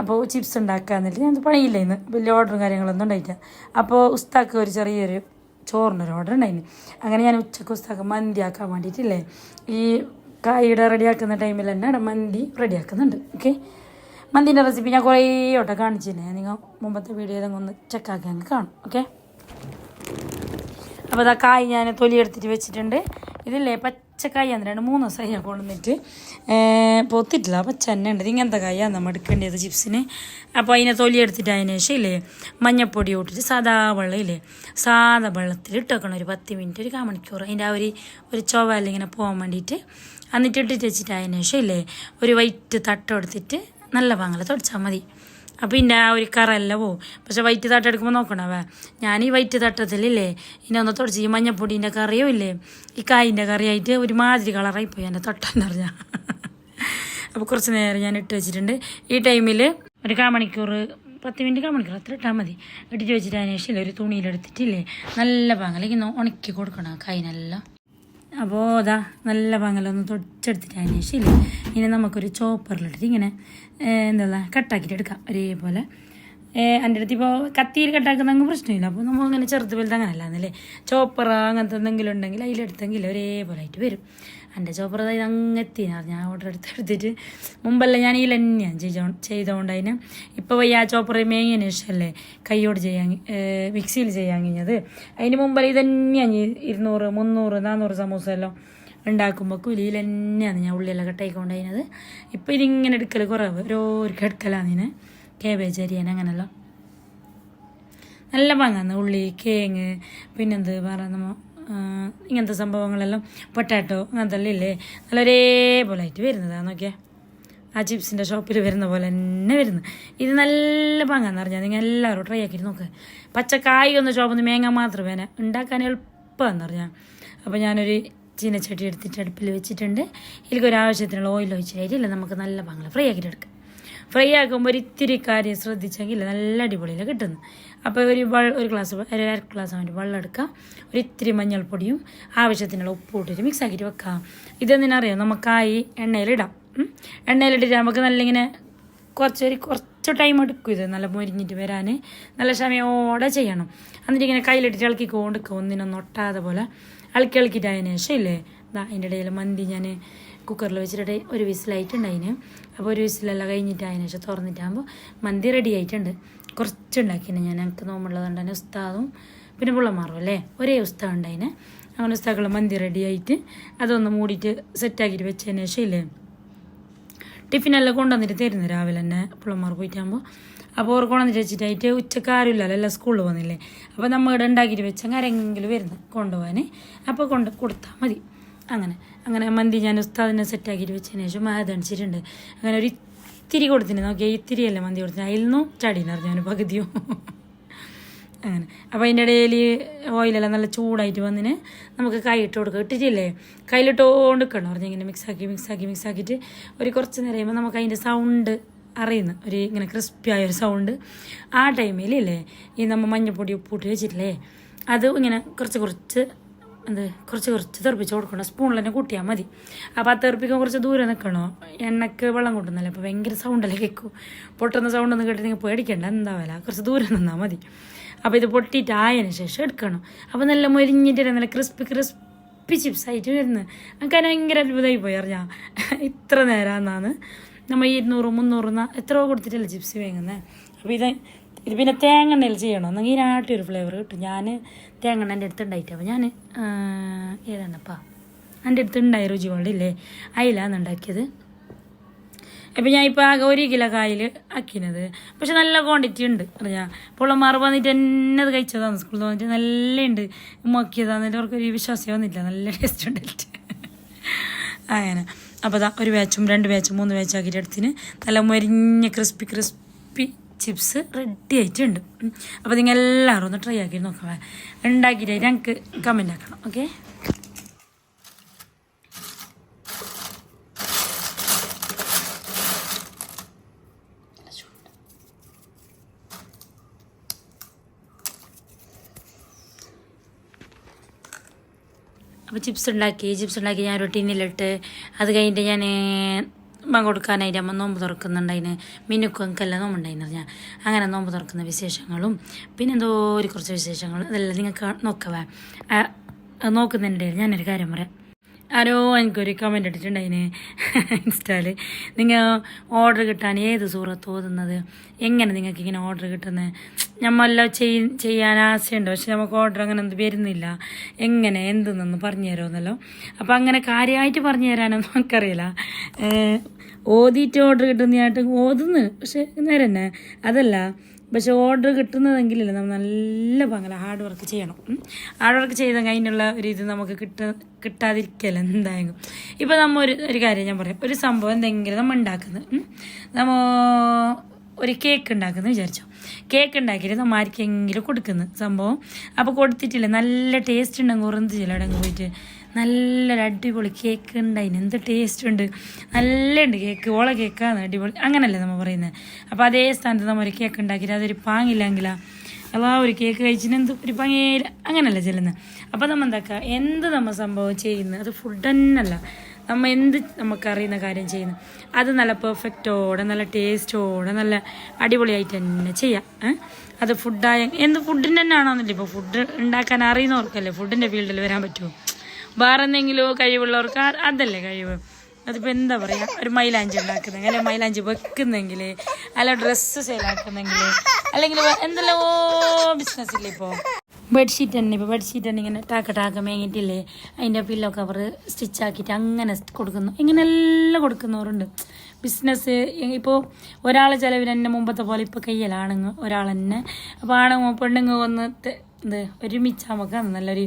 അപ്പോൾ ചിപ്സ് ഉണ്ടാക്കുക എന്നിട്ട് ഞാൻ പണിയില്ല ഇന്ന് വലിയ ഓർഡറും കാര്യങ്ങളൊന്നും ഉണ്ടായിട്ടില്ല. അപ്പോൾ ഉസ്താക്ക് ഒരു ചെറിയൊരു ചോറിനൊരു ഓർഡർ ഉണ്ടായിന്. അങ്ങനെ ഞാൻ ഉച്ചയ്ക്ക് ഉസ്താക്ക് മന്തി ആക്കാൻ വേണ്ടിയിട്ടില്ലേ? ഈ കായുടെ റെഡിയാക്കുന്ന ടൈമിൽ തന്നെ അവിടെ മന്തി റെഡിയാക്കുന്നുണ്ട്. ഓക്കെ മന്തിന്റെ റെസിപ്പി ഞാൻ കുറേ വട്ടം കാണിച്ചിരുന്നേ നിങ്ങൾ മുമ്പത്തെ വീഡിയോയിൽ ഒന്ന് ചെക്കാക്കി അങ്ങ് കാണും. ഓക്കെ അപ്പോൾ അതാ കായ് ഞാൻ തൊലി എടുത്തിട്ട് വെച്ചിട്ടുണ്ട്. ഇതില്ലേ പച്ചക്കായാണ് രണ്ട് മൂന്ന് ദിവസമായി കൊണ്ടുവന്നിട്ട് പൊത്തിട്ടില്ല. പച്ച തന്നെ ഉണ്ട് ഇങ്ങനത്തെ കായാണ് നമ്മൾ എടുക്കേണ്ടത് ചിപ്സിന്. അപ്പോൾ അതിനെ തൊലി എടുത്തിട്ട് അതിന് ശേഷം ഇല്ലേ മഞ്ഞപ്പൊടി ഇട്ടിട്ട് സാധാ വെള്ളം ഇല്ലേ സാധാ വെള്ളത്തിൽ ഇട്ട് വെക്കണം. ഒരു പത്ത് മിനിറ്റ് ഒരു കാമണിക്കൂർ അതിന്റെ ആ ഒരു ഒരു ചൊവ്വാലിങ്ങനെ ഇങ്ങനെ പോകാൻ വേണ്ടിയിട്ട്. എന്നിട്ട് ഇട്ടിട്ട് വെച്ചിട്ട് അതിന് ശേഷം ഇല്ലേ ഒരു വൈറ്റ് തട്ടം എടുത്തിട്ട് നല്ല പാങ്ങല തുടച്ചാൽ മതി. അപ്പോൾ ഇന്റെ ആ ഒരു കറല്ല പോവും. പക്ഷെ വൈറ്റ് തട്ട എടുക്കുമ്പോൾ നോക്കണവേ ഞാൻ ഈ വൈറ്റ് തട്ടത്തിലില്ലേ ഇനി ഒന്ന് തുടച്ച്. ഈ മഞ്ഞപ്പൊടീന്റെ കറിയും ഇല്ലേ ഈ കായിന്റെ കറിയായിട്ട് ഒരുമാതിരി കളറായി പോയി എന്റെ തൊട്ടെന്ന് പറഞ്ഞാൽ അപ്പോൾ കുറച്ച് നേരം ഞാൻ ഇട്ട് വെച്ചിട്ടുണ്ട്. ഈ ടൈമിൽ ഒരു കാമണിക്കൂർ പത്ത് മിനിറ്റ് കാമണിക്കൂർ അത്ര ഇട്ടാൽ മതി. ഇട്ടിട്ട് വെച്ചിട്ട് അതിന് ശേഷം ഒരു തുണിയിലെടുത്തിട്ടില്ലേ നല്ല പാങ്ങലേക്ക് ഉണക്കി കൊടുക്കണം കൈനെല്ലാം അപ്പോൾ അതാ നല്ല പങ്ങലൊന്ന് തൊടിച്ചെടുത്തിട്ട് അതിന് ശേഷം ഇനി നമുക്കൊരു ചോപ്പറിലിട്ടിട്ട് ഇങ്ങനെ എന്താ കട്ടാക്കിയിട്ട് എടുക്കാം. ഒരേപോലെ. എന്റെ അടുത്ത് ഇപ്പോൾ കത്തിയിൽ കട്ടാക്കുന്ന പ്രശ്നമില്ല. അപ്പോൾ നമ്മൾ അങ്ങനെ ചെറുത് വലുത് അങ്ങനെ ചോപ്പറ അങ്ങനത്തെ എന്തെങ്കിലും ഉണ്ടെങ്കിൽ അതിലെടുത്തെങ്കിൽ ഒരേപോലെ ആയിട്ട് വരും. എന്റെ ചോപ്പർ അതായത് അങ്ങെത്തിനാ ഞാൻ ഓർഡർ എടുത്ത് എടുത്തിട്ട് മുമ്പല്ല ഞാൻ ഈ തന്നെയാണ് ചെയ്തോ ചെയ്തുകൊണ്ട് അതിന് ഇപ്പോൾ വയ്യ ആ ചോപ്പറ മേങ്ങിയതിന് ശേഷമല്ലേ കൈയോട് ചെയ്യാൻ മിക്സിയിൽ ചെയ്യാൻ കഴിഞ്ഞത്. അതിന് മുമ്പല്ല ഇത് തന്നെയാണ് ഇരുന്നൂറ് മുന്നൂറ് നാന്നൂറ് സമൂസ എല്ലാം ഉണ്ടാക്കുമ്പോൾ കുലിയിൽ തന്നെയാണ് ഞാൻ ഉള്ളിയെല്ലാം കട്ടായിക്കൊണ്ട് അതിനത് ഇപ്പോൾ ഇതിങ്ങനെ എടുക്കൽ കുറവ്. ഓരോർക്ക് എടുക്കലാണ് ഇതിന് കേബേജ് അരിയാൻ അങ്ങനെയല്ലോ നല്ല പാങ്ങാന്ന്. ഉള്ളി കേങ്ങ് പിന്നെന്ത് പറയുക നമ്മ ഇങ്ങനത്തെ സംഭവങ്ങളെല്ലാം പൊട്ടാറ്റോ അങ്ങനത്തെ എല്ലാം ഇല്ലേ നല്ല ഒരേപോലെ ആയിട്ട് വരുന്നതാണ് ആ ചിപ്സിന്റെ ഷോപ്പിൽ വരുന്ന പോലെ തന്നെ വരുന്നു. ഇത് നല്ല പാങ്ങാന്ന് പറഞ്ഞാൽ നിങ്ങൾ എല്ലാവരും ട്രൈ ആക്കിയിട്ട് നോക്ക്. പച്ചക്കായ ഒന്ന് ഷോപ്പിൽ മേങ്ങ മാത്രം വേന. ഉണ്ടാക്കാൻ എളുപ്പമാണെന്ന് പറഞ്ഞാൽ അപ്പോൾ ഞാനൊരു ചീനച്ചട്ടി എടുത്തിട്ട് അടുപ്പിൽ വെച്ചിട്ടുണ്ട്. ഇതിലേക്ക് ഒരു ആവശ്യത്തിനുള്ള ഓയിൽ ഒഴിച്ചിട്ടില്ല നമുക്ക് നല്ല പങ്കാണ് ഫ്രൈ ആക്കിയിട്ട് എടുക്കാം ഫ്രൈ ആക്കുമ്പോൾ ഒരു ഇത്തിരി കാര്യം ശ്രദ്ധിച്ചെങ്കിൽ നല്ല അടിപൊളിയിൽ കിട്ടുന്നു. അപ്പോൾ ഒരു വെള്ളം ഒരു ഗ്ലാസ് ഒരു അര ഗ്ലാസ് വേണ്ടി വെള്ളം എടുക്കുക. ഒരു ഇത്തിരി മഞ്ഞൾപ്പൊടിയും ആവശ്യത്തിനുള്ള ഉപ്പ് ഇട്ടിട്ട് മിക്സ് ആക്കിയിട്ട് വെക്കാം ഇതെന്തിനറിയാം നമുക്കായി എണ്ണയിലിടാം എണ്ണയിലിട്ടിട്ട് നമുക്ക് നല്ല ഇങ്ങനെ കുറച്ച് ഒരു കുറച്ച് ടൈം എടുക്കും ഇത് നല്ല മൊരിഞ്ഞിട്ട് വരാൻ നല്ല ക്ഷമയോടെ ചെയ്യണം. എന്നിട്ട് ഇങ്ങനെ കയ്യിലിട്ടിട്ട് ഇളക്കി കൊണ്ടിരിക്കുക ഒന്നിനൊന്നും ഒട്ടാതെ പോലെ. ഇളക്കി ഇളക്കിയിട്ട് അതിന് ശേഷം ഇല്ലേ? അതിന്റെ ഇടയിൽ മന്തി ഞാൻ കുക്കറിൽ വെച്ചിട്ട് ഒരു വിസിലായിട്ടുണ്ട് അതിന് അപ്പോൾ ഒരു വിസിലെല്ലാം കഴിഞ്ഞിട്ട് അതിന് ശേഷം തുറന്നിട്ടാകുമ്പോൾ മന്തി റെഡി ആയിട്ടുണ്ട്. കുറച്ചുണ്ടാക്കിയാണ് ഞാൻ. എനിക്ക് നോമ്പുള്ളതുകൊണ്ട് തന്നെ ഉസ്താദും പിന്നെ പിള്ളമാറും അല്ലേ? ഒരേ ഉസ്താവ് ഉണ്ട് അതിന്. അങ്ങനെ ഉസ്താക്കൾ മന്തി റെഡി ആയിട്ട് അതൊന്ന് മൂടിയിട്ട് സെറ്റാക്കിയിട്ട് വെച്ചതിന് ശേഷം ഇല്ലേ? ടിഫിനെല്ലാം കൊണ്ടുവന്നിട്ട് തരുന്നു രാവിലെ തന്നെ പിള്ളമാർ പോയിട്ടാകുമ്പോൾ അപ്പോൾ ഓർക്ക് കൊണ്ടുവന്നിട്ട് വെച്ചിട്ടായിട്ട് ഉച്ചയ്ക്ക് ആരുമില്ലല്ലോ എല്ലാം സ്കൂളിൽ പോകുന്നില്ലേ അപ്പോൾ നമ്മൾ ഇവിടെ ഉണ്ടാക്കിയിട്ട് വെച്ചാൽ ആരെങ്കിലും വരുന്നത് കൊണ്ടുപോകാൻ അപ്പോൾ കൊണ്ട് കൊടുത്താൽ മതി. അങ്ങനെ അങ്ങനെ മന്തി ഞാൻ ഉസ്താദിനെ സെറ്റാക്കിയിട്ട് വെച്ചതിന് ശേഷം മഹദണിച്ചിട്ടുണ്ട് അങ്ങനെ ഒരു ഇത്തിരി കൊടുത്തിന്. നോക്കിയാൽ ഇത്തിരി അല്ല മന്തി കൊടുത്തിന്? അതിൽ നിന്നും അവന് പകുതിയോ. അങ്ങനെ. അപ്പോൾ അതിന്റെ ഇടയിൽ ഓയിലെല്ലാം നല്ല ചൂടായിട്ട് വന്നിന്. നമുക്ക് കൈ ഇട്ട് കൊടുക്കുക ഇട്ടിട്ടില്ലേ? കയ്യിലിട്ടോണ്ട് നിൽക്കണം പറഞ്ഞ് ഇങ്ങനെ മിക്സാക്കി മിക്സാക്കി മിക്സാക്കിയിട്ട് ഒരു കുറച്ച് നേരം കഴിയുമ്പോൾ നമുക്ക് അതിന്റെ സൗണ്ട് അറിയുന്നു ഒരു ഇങ്ങനെ ക്രിസ്പി ആയ ഒരു സൗണ്ട് ആ ടൈമിലില്ലേ ഈ നമ്മൾ മഞ്ഞപ്പൊടി ഉപ്പിട്ട് വെച്ചിട്ടില്ലേ? അത് ഇങ്ങനെ കുറച്ച് കുറച്ച് എന്ത് കുറച്ച് കുറച്ച് തെറിപ്പിച്ച് കൊടുക്കണം. സ്പൂണിൽ തന്നെ കൂട്ടിയാൽ മതി. അപ്പോൾ ആ തെറിപ്പിക്കാൻ കുറച്ച് ദൂരെ നിൽക്കണോ എണ്ണക്ക് വെള്ളം കൂട്ടുന്നല്ലേ അപ്പോൾ ഭയങ്കര സൗണ്ടല്ലേ കേൾക്കും പൊട്ടുന്ന സൗണ്ട് ഒന്ന് കേട്ട് നിങ്ങൾ പേടിക്കണ്ട എന്താവില്ല കുറച്ച് ദൂരെ നിന്നാൽ മതി. അപ്പോൾ ഇത് പൊട്ടിയിട്ട് ആയതിനു ശേഷം എടുക്കണം. അപ്പോൾ നല്ല മൊരിഞ്ഞിട്ട് നല്ല ക്രിസ്പി ക്രിസ്പി ചിപ്സ് ആയിട്ട് വരുന്നത്. എനിക്ക് ഭയങ്കര അത്ഭുതമായി പോയി അറിഞ്ഞാൽ ഇത്ര നേരമെന്നാണ് നമ്മൾ ഇരുന്നൂറ് മുന്നൂറ് എത്രയോ കൊടുത്തിട്ടല്ലേ ചിപ്സ് വാങ്ങുന്നത് അപ്പോൾ ഇത് ഇത് പിന്നെ തേങ്ങ എണ്ണയിൽ ചെയ്യണം എന്നെങ്കിൽ ഇതിനാട്ടി ഒരു ഫ്ലേവർ കിട്ടും. ഞാൻ തേങ്ങ എണ്ണ എന്റെ അടുത്ത് അപ്പോൾ ഞാൻ ഏതാണപ്പാ എന്റെ അടുത്ത് ഉണ്ടായി രുചി കൊണ്ടില്ലേ അതിലാണ് ഉണ്ടാക്കിയത്. അപ്പം ഞാൻ ഇപ്പോൾ ആകെ ഒരു കിലോ കായിൽ ആക്കിയത് പക്ഷെ നല്ല ക്വാണ്ടിറ്റി ഉണ്ട് അറിയാം പുള്ളമാർ വന്നിട്ട് എന്നെ അത് കഴിച്ചതാണ് സ്കൂളിൽ വന്നിട്ട് നല്ല ഉണ്ട് ഉമ്മക്കിയതാന്ന് എന്നിട്ട് അവർക്കൊരു വിശ്വാസം വന്നില്ല. നല്ല ടേസ്റ്റ് ഉണ്ടായിട്ട് അങ്ങനെ. അപ്പോൾ അതാ ഒരു ബാച്ചും രണ്ട് ബാച്ചും മൂന്ന് ബാച്ചും ആക്കിയിട്ട് എടുത്തിന് നല്ല മൊരിഞ്ഞ ക്രിസ്പി ക്രിസ്പി ചിപ്സ് റെഡി ആയിട്ടുണ്ട്. അപ്പോൾ നിങ്ങൾ എല്ലാവരും ഒന്ന് ട്രൈ ആക്കി നോക്കാം ഉണ്ടാക്കിയിട്ട് ഞങ്ങൾക്ക് കമന്റ് ആക്കണം ഓക്കെ അപ്പോൾ ചിപ്സ് ഉണ്ടാക്കി ചിപ്സ് ഉണ്ടാക്കി ഞാൻ ഒരു അത് കഴിഞ്ഞിട്ട് ഞാൻ ബാങ്ക് കൊടുക്കാനായിട്ട് അമ്മ നോമ്പ് തുറക്കുന്നുണ്ടായിന്. മിനുക്കും എനിക്കെല്ലാം നോമ്പുണ്ടായിരുന്നു ഞാൻ. അങ്ങനെ നോമ്പ് തുറക്കുന്ന വിശേഷങ്ങളും പിന്നെ എന്തോ ഒരു കുറച്ച് വിശേഷങ്ങളും. അതെല്ലാം നിങ്ങൾക്ക് നോക്കവേ. നോക്കുന്നുണ്ടായിരുന്നു ഞാനൊരു കാര്യം പറയാം. ആരോ എനിക്കൊരു കമന്റ് ഇട്ടിട്ടുണ്ടായിന് ഇൻസ്റ്റാൽ. നിങ്ങൾ ഓർഡർ കിട്ടാൻ ഏത് സൂറത്ത് ഓതുന്നത്? എങ്ങനെ നിങ്ങൾക്ക് ഇങ്ങനെ ഓർഡർ കിട്ടുന്നത് നമ്മളെല്ലാം ചെയ് ചെയ്യാൻ ആശയുണ്ട് പക്ഷെ നമുക്ക് ഓർഡർ അങ്ങനെ ഒന്നും വരുന്നില്ല. എങ്ങനെ എന്തെന്നൊന്ന് പറഞ്ഞു തരുമെന്നല്ലോ അപ്പം അങ്ങനെ കാര്യമായിട്ട് പറഞ്ഞു തരാനൊന്നും നമുക്കറിയില്ല ഓതിയിട്ട് ഓർഡർ കിട്ടുന്നതായിട്ട് ഓതുന്നു പക്ഷെ നേരെ തന്നെ അതല്ല പക്ഷെ ഓർഡർ കിട്ടുന്നതെങ്കിലല്ലേ നമ്മൾ നല്ല പങ്കല ഹാർഡ് വർക്ക് ചെയ്യണം. ഹാർഡ് വർക്ക് ചെയ്ത അതിനുള്ള ഒരു ഇത് നമുക്ക് കിട്ട കിട്ടാതിരിക്കല്ല എന്തായാലും. ഇപ്പം നമ്മൾ ഒരു ഒരു കാര്യം ഞാൻ പറയാം. ഒരു സംഭവം എന്തെങ്കിലും നമ്മൾ ഉണ്ടാക്കുന്നത് നമ്മൾ നമ്മ ഒരു കേക്ക് ഉണ്ടാക്കുന്നു വിചാരിച്ചു. കേക്ക് ഉണ്ടാക്കിയിട്ട് നമ്മൾ ആർക്കെങ്കിലും കൊടുക്കുന്നു സംഭവം. അപ്പോൾ കൊടുത്തിട്ടില്ല? നല്ല ടേസ്റ്റ് ഉണ്ടെങ്കിൽ ഉറന്ത് ചിലടങ്ങ് പോയിട്ട്? നല്ലൊരു അടിപൊളി കേക്ക് ഉണ്ടായിന് എന്ത് ടേസ്റ്റ് ഉണ്ട്? നല്ല ഉണ്ട് കേക്ക് ഓള കേക്കാണ് അടിപൊളി. അങ്ങനല്ലേ നമ്മൾ പറയുന്നത് അപ്പോൾ അതേ സ്ഥാനത്ത് നമ്മൾ ഒരു കേക്ക് ഉണ്ടാക്കിയിട്ട് അതൊരു പാങ്ങില്ലെങ്കിലാ. അതാ ഒരു കേക്ക് കഴിച്ചിട്ട് എന്ത് ഒരു ഭംഗിയില്ല അങ്ങനല്ല ചെല്ലുന്നത് അപ്പോൾ നമ്മൾ എന്താക്കുക എന്ത് നമ്മൾ സംഭവം ചെയ്യുന്നത് അത് ഫുഡ് തന്നെയല്ല. നമ്മൾ എന്ത് നമുക്കറിയുന്ന കാര്യം ചെയ്യുന്നു? അത് നല്ല പെർഫെക്റ്റോടെ നല്ല ടേസ്റ്റോടെ നല്ല അടിപൊളിയായിട്ട് തന്നെ ചെയ്യാം? അത് ഫുഡായ എന്ത് ഫുഡിന്റെ തന്നെ ആണോന്നില്ല ഇപ്പോൾ ഫുഡ് ഉണ്ടാക്കാൻ അറിയുന്നവർക്കല്ലേ ഫുഡിന്റെ ഫീൽഡിൽ വരാൻ പറ്റുമോ വേറെ എന്തെങ്കിലും കഴിവുള്ളവർക്ക് അതല്ലേ കഴിവ്. അതിപ്പോൾ എന്താ പറയുക ഒരു മൈലാഞ്ചി ഉണ്ടാക്കുന്നെങ്കിൽ അല്ലെങ്കിൽ മൈലാഞ്ചി വെക്കുന്നെങ്കിൽ അല്ല ഡ്രസ്സ് സെയിലാക്കുന്നെങ്കിൽ അല്ലെങ്കിൽ എന്തെല്ലാമോ ബിസിനസ് ഇല്ലേ ഇപ്പോൾ ബെഡ്ഷീറ്റ് തന്നെ. ഇപ്പോൾ ബെഡ്ഷീറ്റ് തന്നെ ഇങ്ങനെ ടാക്ക ടാക്ക മേങ്ങിയിട്ടില്ലേ അതിന്റെ പില്ലോ കവർ സ്റ്റിച്ച് ആക്കിയിട്ട് അങ്ങനെ കൊടുക്കുന്നു. ഇങ്ങനെ എല്ലാം കൊടുക്കുന്നവരുണ്ട് ബിസിനസ് ഇപ്പോൾ ഒരാൾ ചിലവിന് തന്നെ മുമ്പത്തെ പോലെ ഇപ്പോൾ കയ്യലാണുങ്ങ് ഒരാൾ തന്നെ അപ്പോൾ ആണുങ്ങ പെണ്ണുങ്ങ് വന്ന് എന്ത്? ഒരുമിച്ച് നമുക്ക് നല്ലൊരു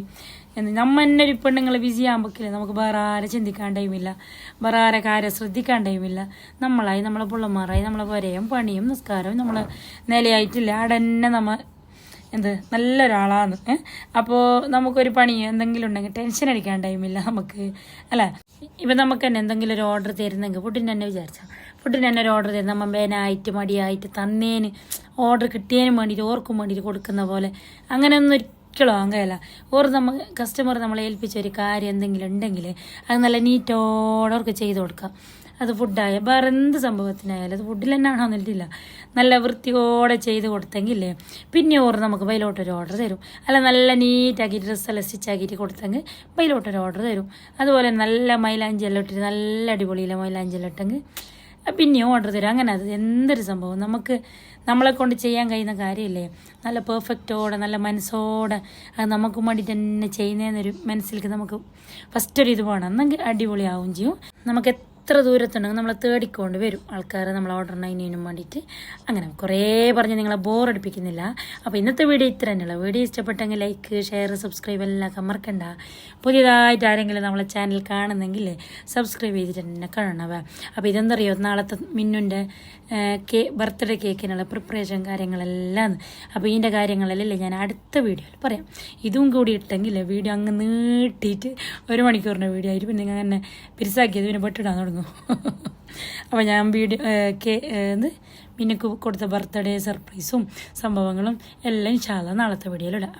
എന്ത് നമ്മ തന്നെ ഒരു പെണ്ണുങ്ങളെ ബിസി ആകുമ്പോഴേ നമുക്ക് വേറെ ആരെ ചിന്തിക്കാൻ ടൈമില്ല വേറെ ആരെ കാര്യം ശ്രദ്ധിക്കാൻ ടൈമില്ല നമ്മളായി നമ്മളെ പിള്ളമാരായി നമ്മളെ വരയും പണിയും നിസ്കാരവും നമ്മളെ നിലയായിട്ടില്ല. അവിടെ തന്നെ നമ്മൾ എന്ത് നല്ലൊരാളാണ്. അപ്പോൾ നമുക്കൊരു പണി എന്തെങ്കിലും ഉണ്ടെങ്കിൽ ടെൻഷൻ അടിക്കാൻ ടൈമില്ല നമുക്ക്. അല്ല? ഇപ്പം നമുക്ക് തന്നെ എന്തെങ്കിലും ഒരു ഓർഡർ തരുന്നെങ്കിൽ ഫുഡിന് തന്നെ വിചാരിച്ചാൽ ഫുഡിന് തന്നെ ഒരു ഓർഡർ തരുന്ന. നമ്മൾ വേനായിട്ട് മടിയായിട്ട് തന്നേന് ഓർഡർ കിട്ടിയതിന് വേണ്ടിയിട്ട് ഓർക്കും വേണ്ടിയിട്ട് കൊടുക്കുന്ന പോലെ. അങ്ങനെയൊന്നും ഒരിക്കലും അങ്ങനെയല്ല ഓർ നമ്മൾ കസ്റ്റമർ നമ്മളെ ഏൽപ്പിച്ച ഒരു കാര്യം എന്തെങ്കിലും ഉണ്ടെങ്കിൽ അത് നല്ല നീറ്റോടെ അവർക്ക് ചെയ്ത് കൊടുക്കാം അത് ഫുഡായ വേറെ എന്ത് സംഭവത്തിനായാലും അത് ഫുഡിൽ തന്നെ ആണോ എന്നിട്ടില്ല. നല്ല വൃത്തിയോടെ ചെയ്ത് കൊടുത്തെങ്കിലേ പിന്നെ ഓർ നമുക്ക് ബൈലോട്ടൊരു ഓർഡർ തരും. അല്ല നല്ല നീറ്റാക്കിയിട്ട് ഡ്രസ്സെല്ലാം സ്റ്റിച്ചാക്കിയിട്ട് കൊടുത്തെങ്കിൽ ബൈലോട്ടൊരു ഓർഡർ തരും. അതുപോലെ നല്ല മൈലാഞ്ചി എല്ലാം ഇട്ടിട്ട് നല്ല അടിപൊളിയിലെ മൈലാഞ്ചി എല്ലാം ഇട്ടെങ്കിൽ പിന്നെയും ഓർഡർ തരും. അങ്ങനെ അത് എന്തൊരു സംഭവം. നമുക്ക് നമ്മളെ കൊണ്ട് ചെയ്യാൻ കഴിയുന്ന കാര്യമില്ലേ? നല്ല പെർഫെക്റ്റോടെ നല്ല മനസ്സോടെ അത് നമുക്ക് വേണ്ടി തന്നെ ചെയ്യുന്നതെന്നൊരു മനസ്സിലേക്ക് നമുക്ക് ഫസ്റ്റ് ഒരു ഇത് വേണം. എന്നെങ്കിൽ അടിപൊളിയാവും ചെയ്യും നമുക്ക് എത്ര ദൂരത്തുണ്ടെങ്കിൽ നമ്മൾ തേടിക്കൊണ്ട് വരും. ആൾക്കാർ നമ്മൾ ഓർഡർ അതിനും വേണ്ടിയിട്ട്. അങ്ങനെ കുറേ പറഞ്ഞ് നിങ്ങളെ ബോറടിപ്പിക്കുന്നില്ല അപ്പോൾ ഇന്നത്തെ വീഡിയോ ഇത്ര തന്നെയുള്ള. വീഡിയോ ഇഷ്ടപ്പെട്ടെങ്കിൽ ലൈക്ക് ഷെയർ സബ്സ്ക്രൈബ് എല്ലാം മറക്കണ്ട. പുതിയതായിട്ട് ആരെങ്കിലും നമ്മളെ ചാനൽ കാണുന്നെങ്കിൽ സബ്സ്ക്രൈബ് ചെയ്തിട്ട് തന്നെ കാണണവേ. അപ്പോൾ ഇതെന്തറിയോ? നാളത്തെ മിന്നുന്റെ കേ ബർത്ത്ഡേ കേക്കിനുള്ള പ്രിപ്പറേഷൻ കാര്യങ്ങളെല്ലാം. അപ്പോൾ ഇതിന്റെ കാര്യങ്ങളല്ലേ ഞാൻ അടുത്ത വീഡിയോയിൽ പറയാം. ഇതും കൂടി ഇട്ടെങ്കിൽ വീഡിയോ അങ്ങ് നീട്ടിയിട്ട് ഒരു മണിക്കൂറിന്റെ വീഡിയോ ആയിട്ട് പിന്നെ തന്നെ പിരിസാക്കിയത് പിന്നെ പെട്ടിടാൻ തുടങ്ങും. അപ്പോൾ ഞാൻ വീഡിയോ കേ എന്ത്? മിന്നുക്ക് കൊടുത്ത ബർത്ത്ഡേ സർപ്രൈസും സംഭവങ്ങളും എല്ലാം ഇൻഷാല്ല നാളത്തെ വീഡിയോയിലിടാം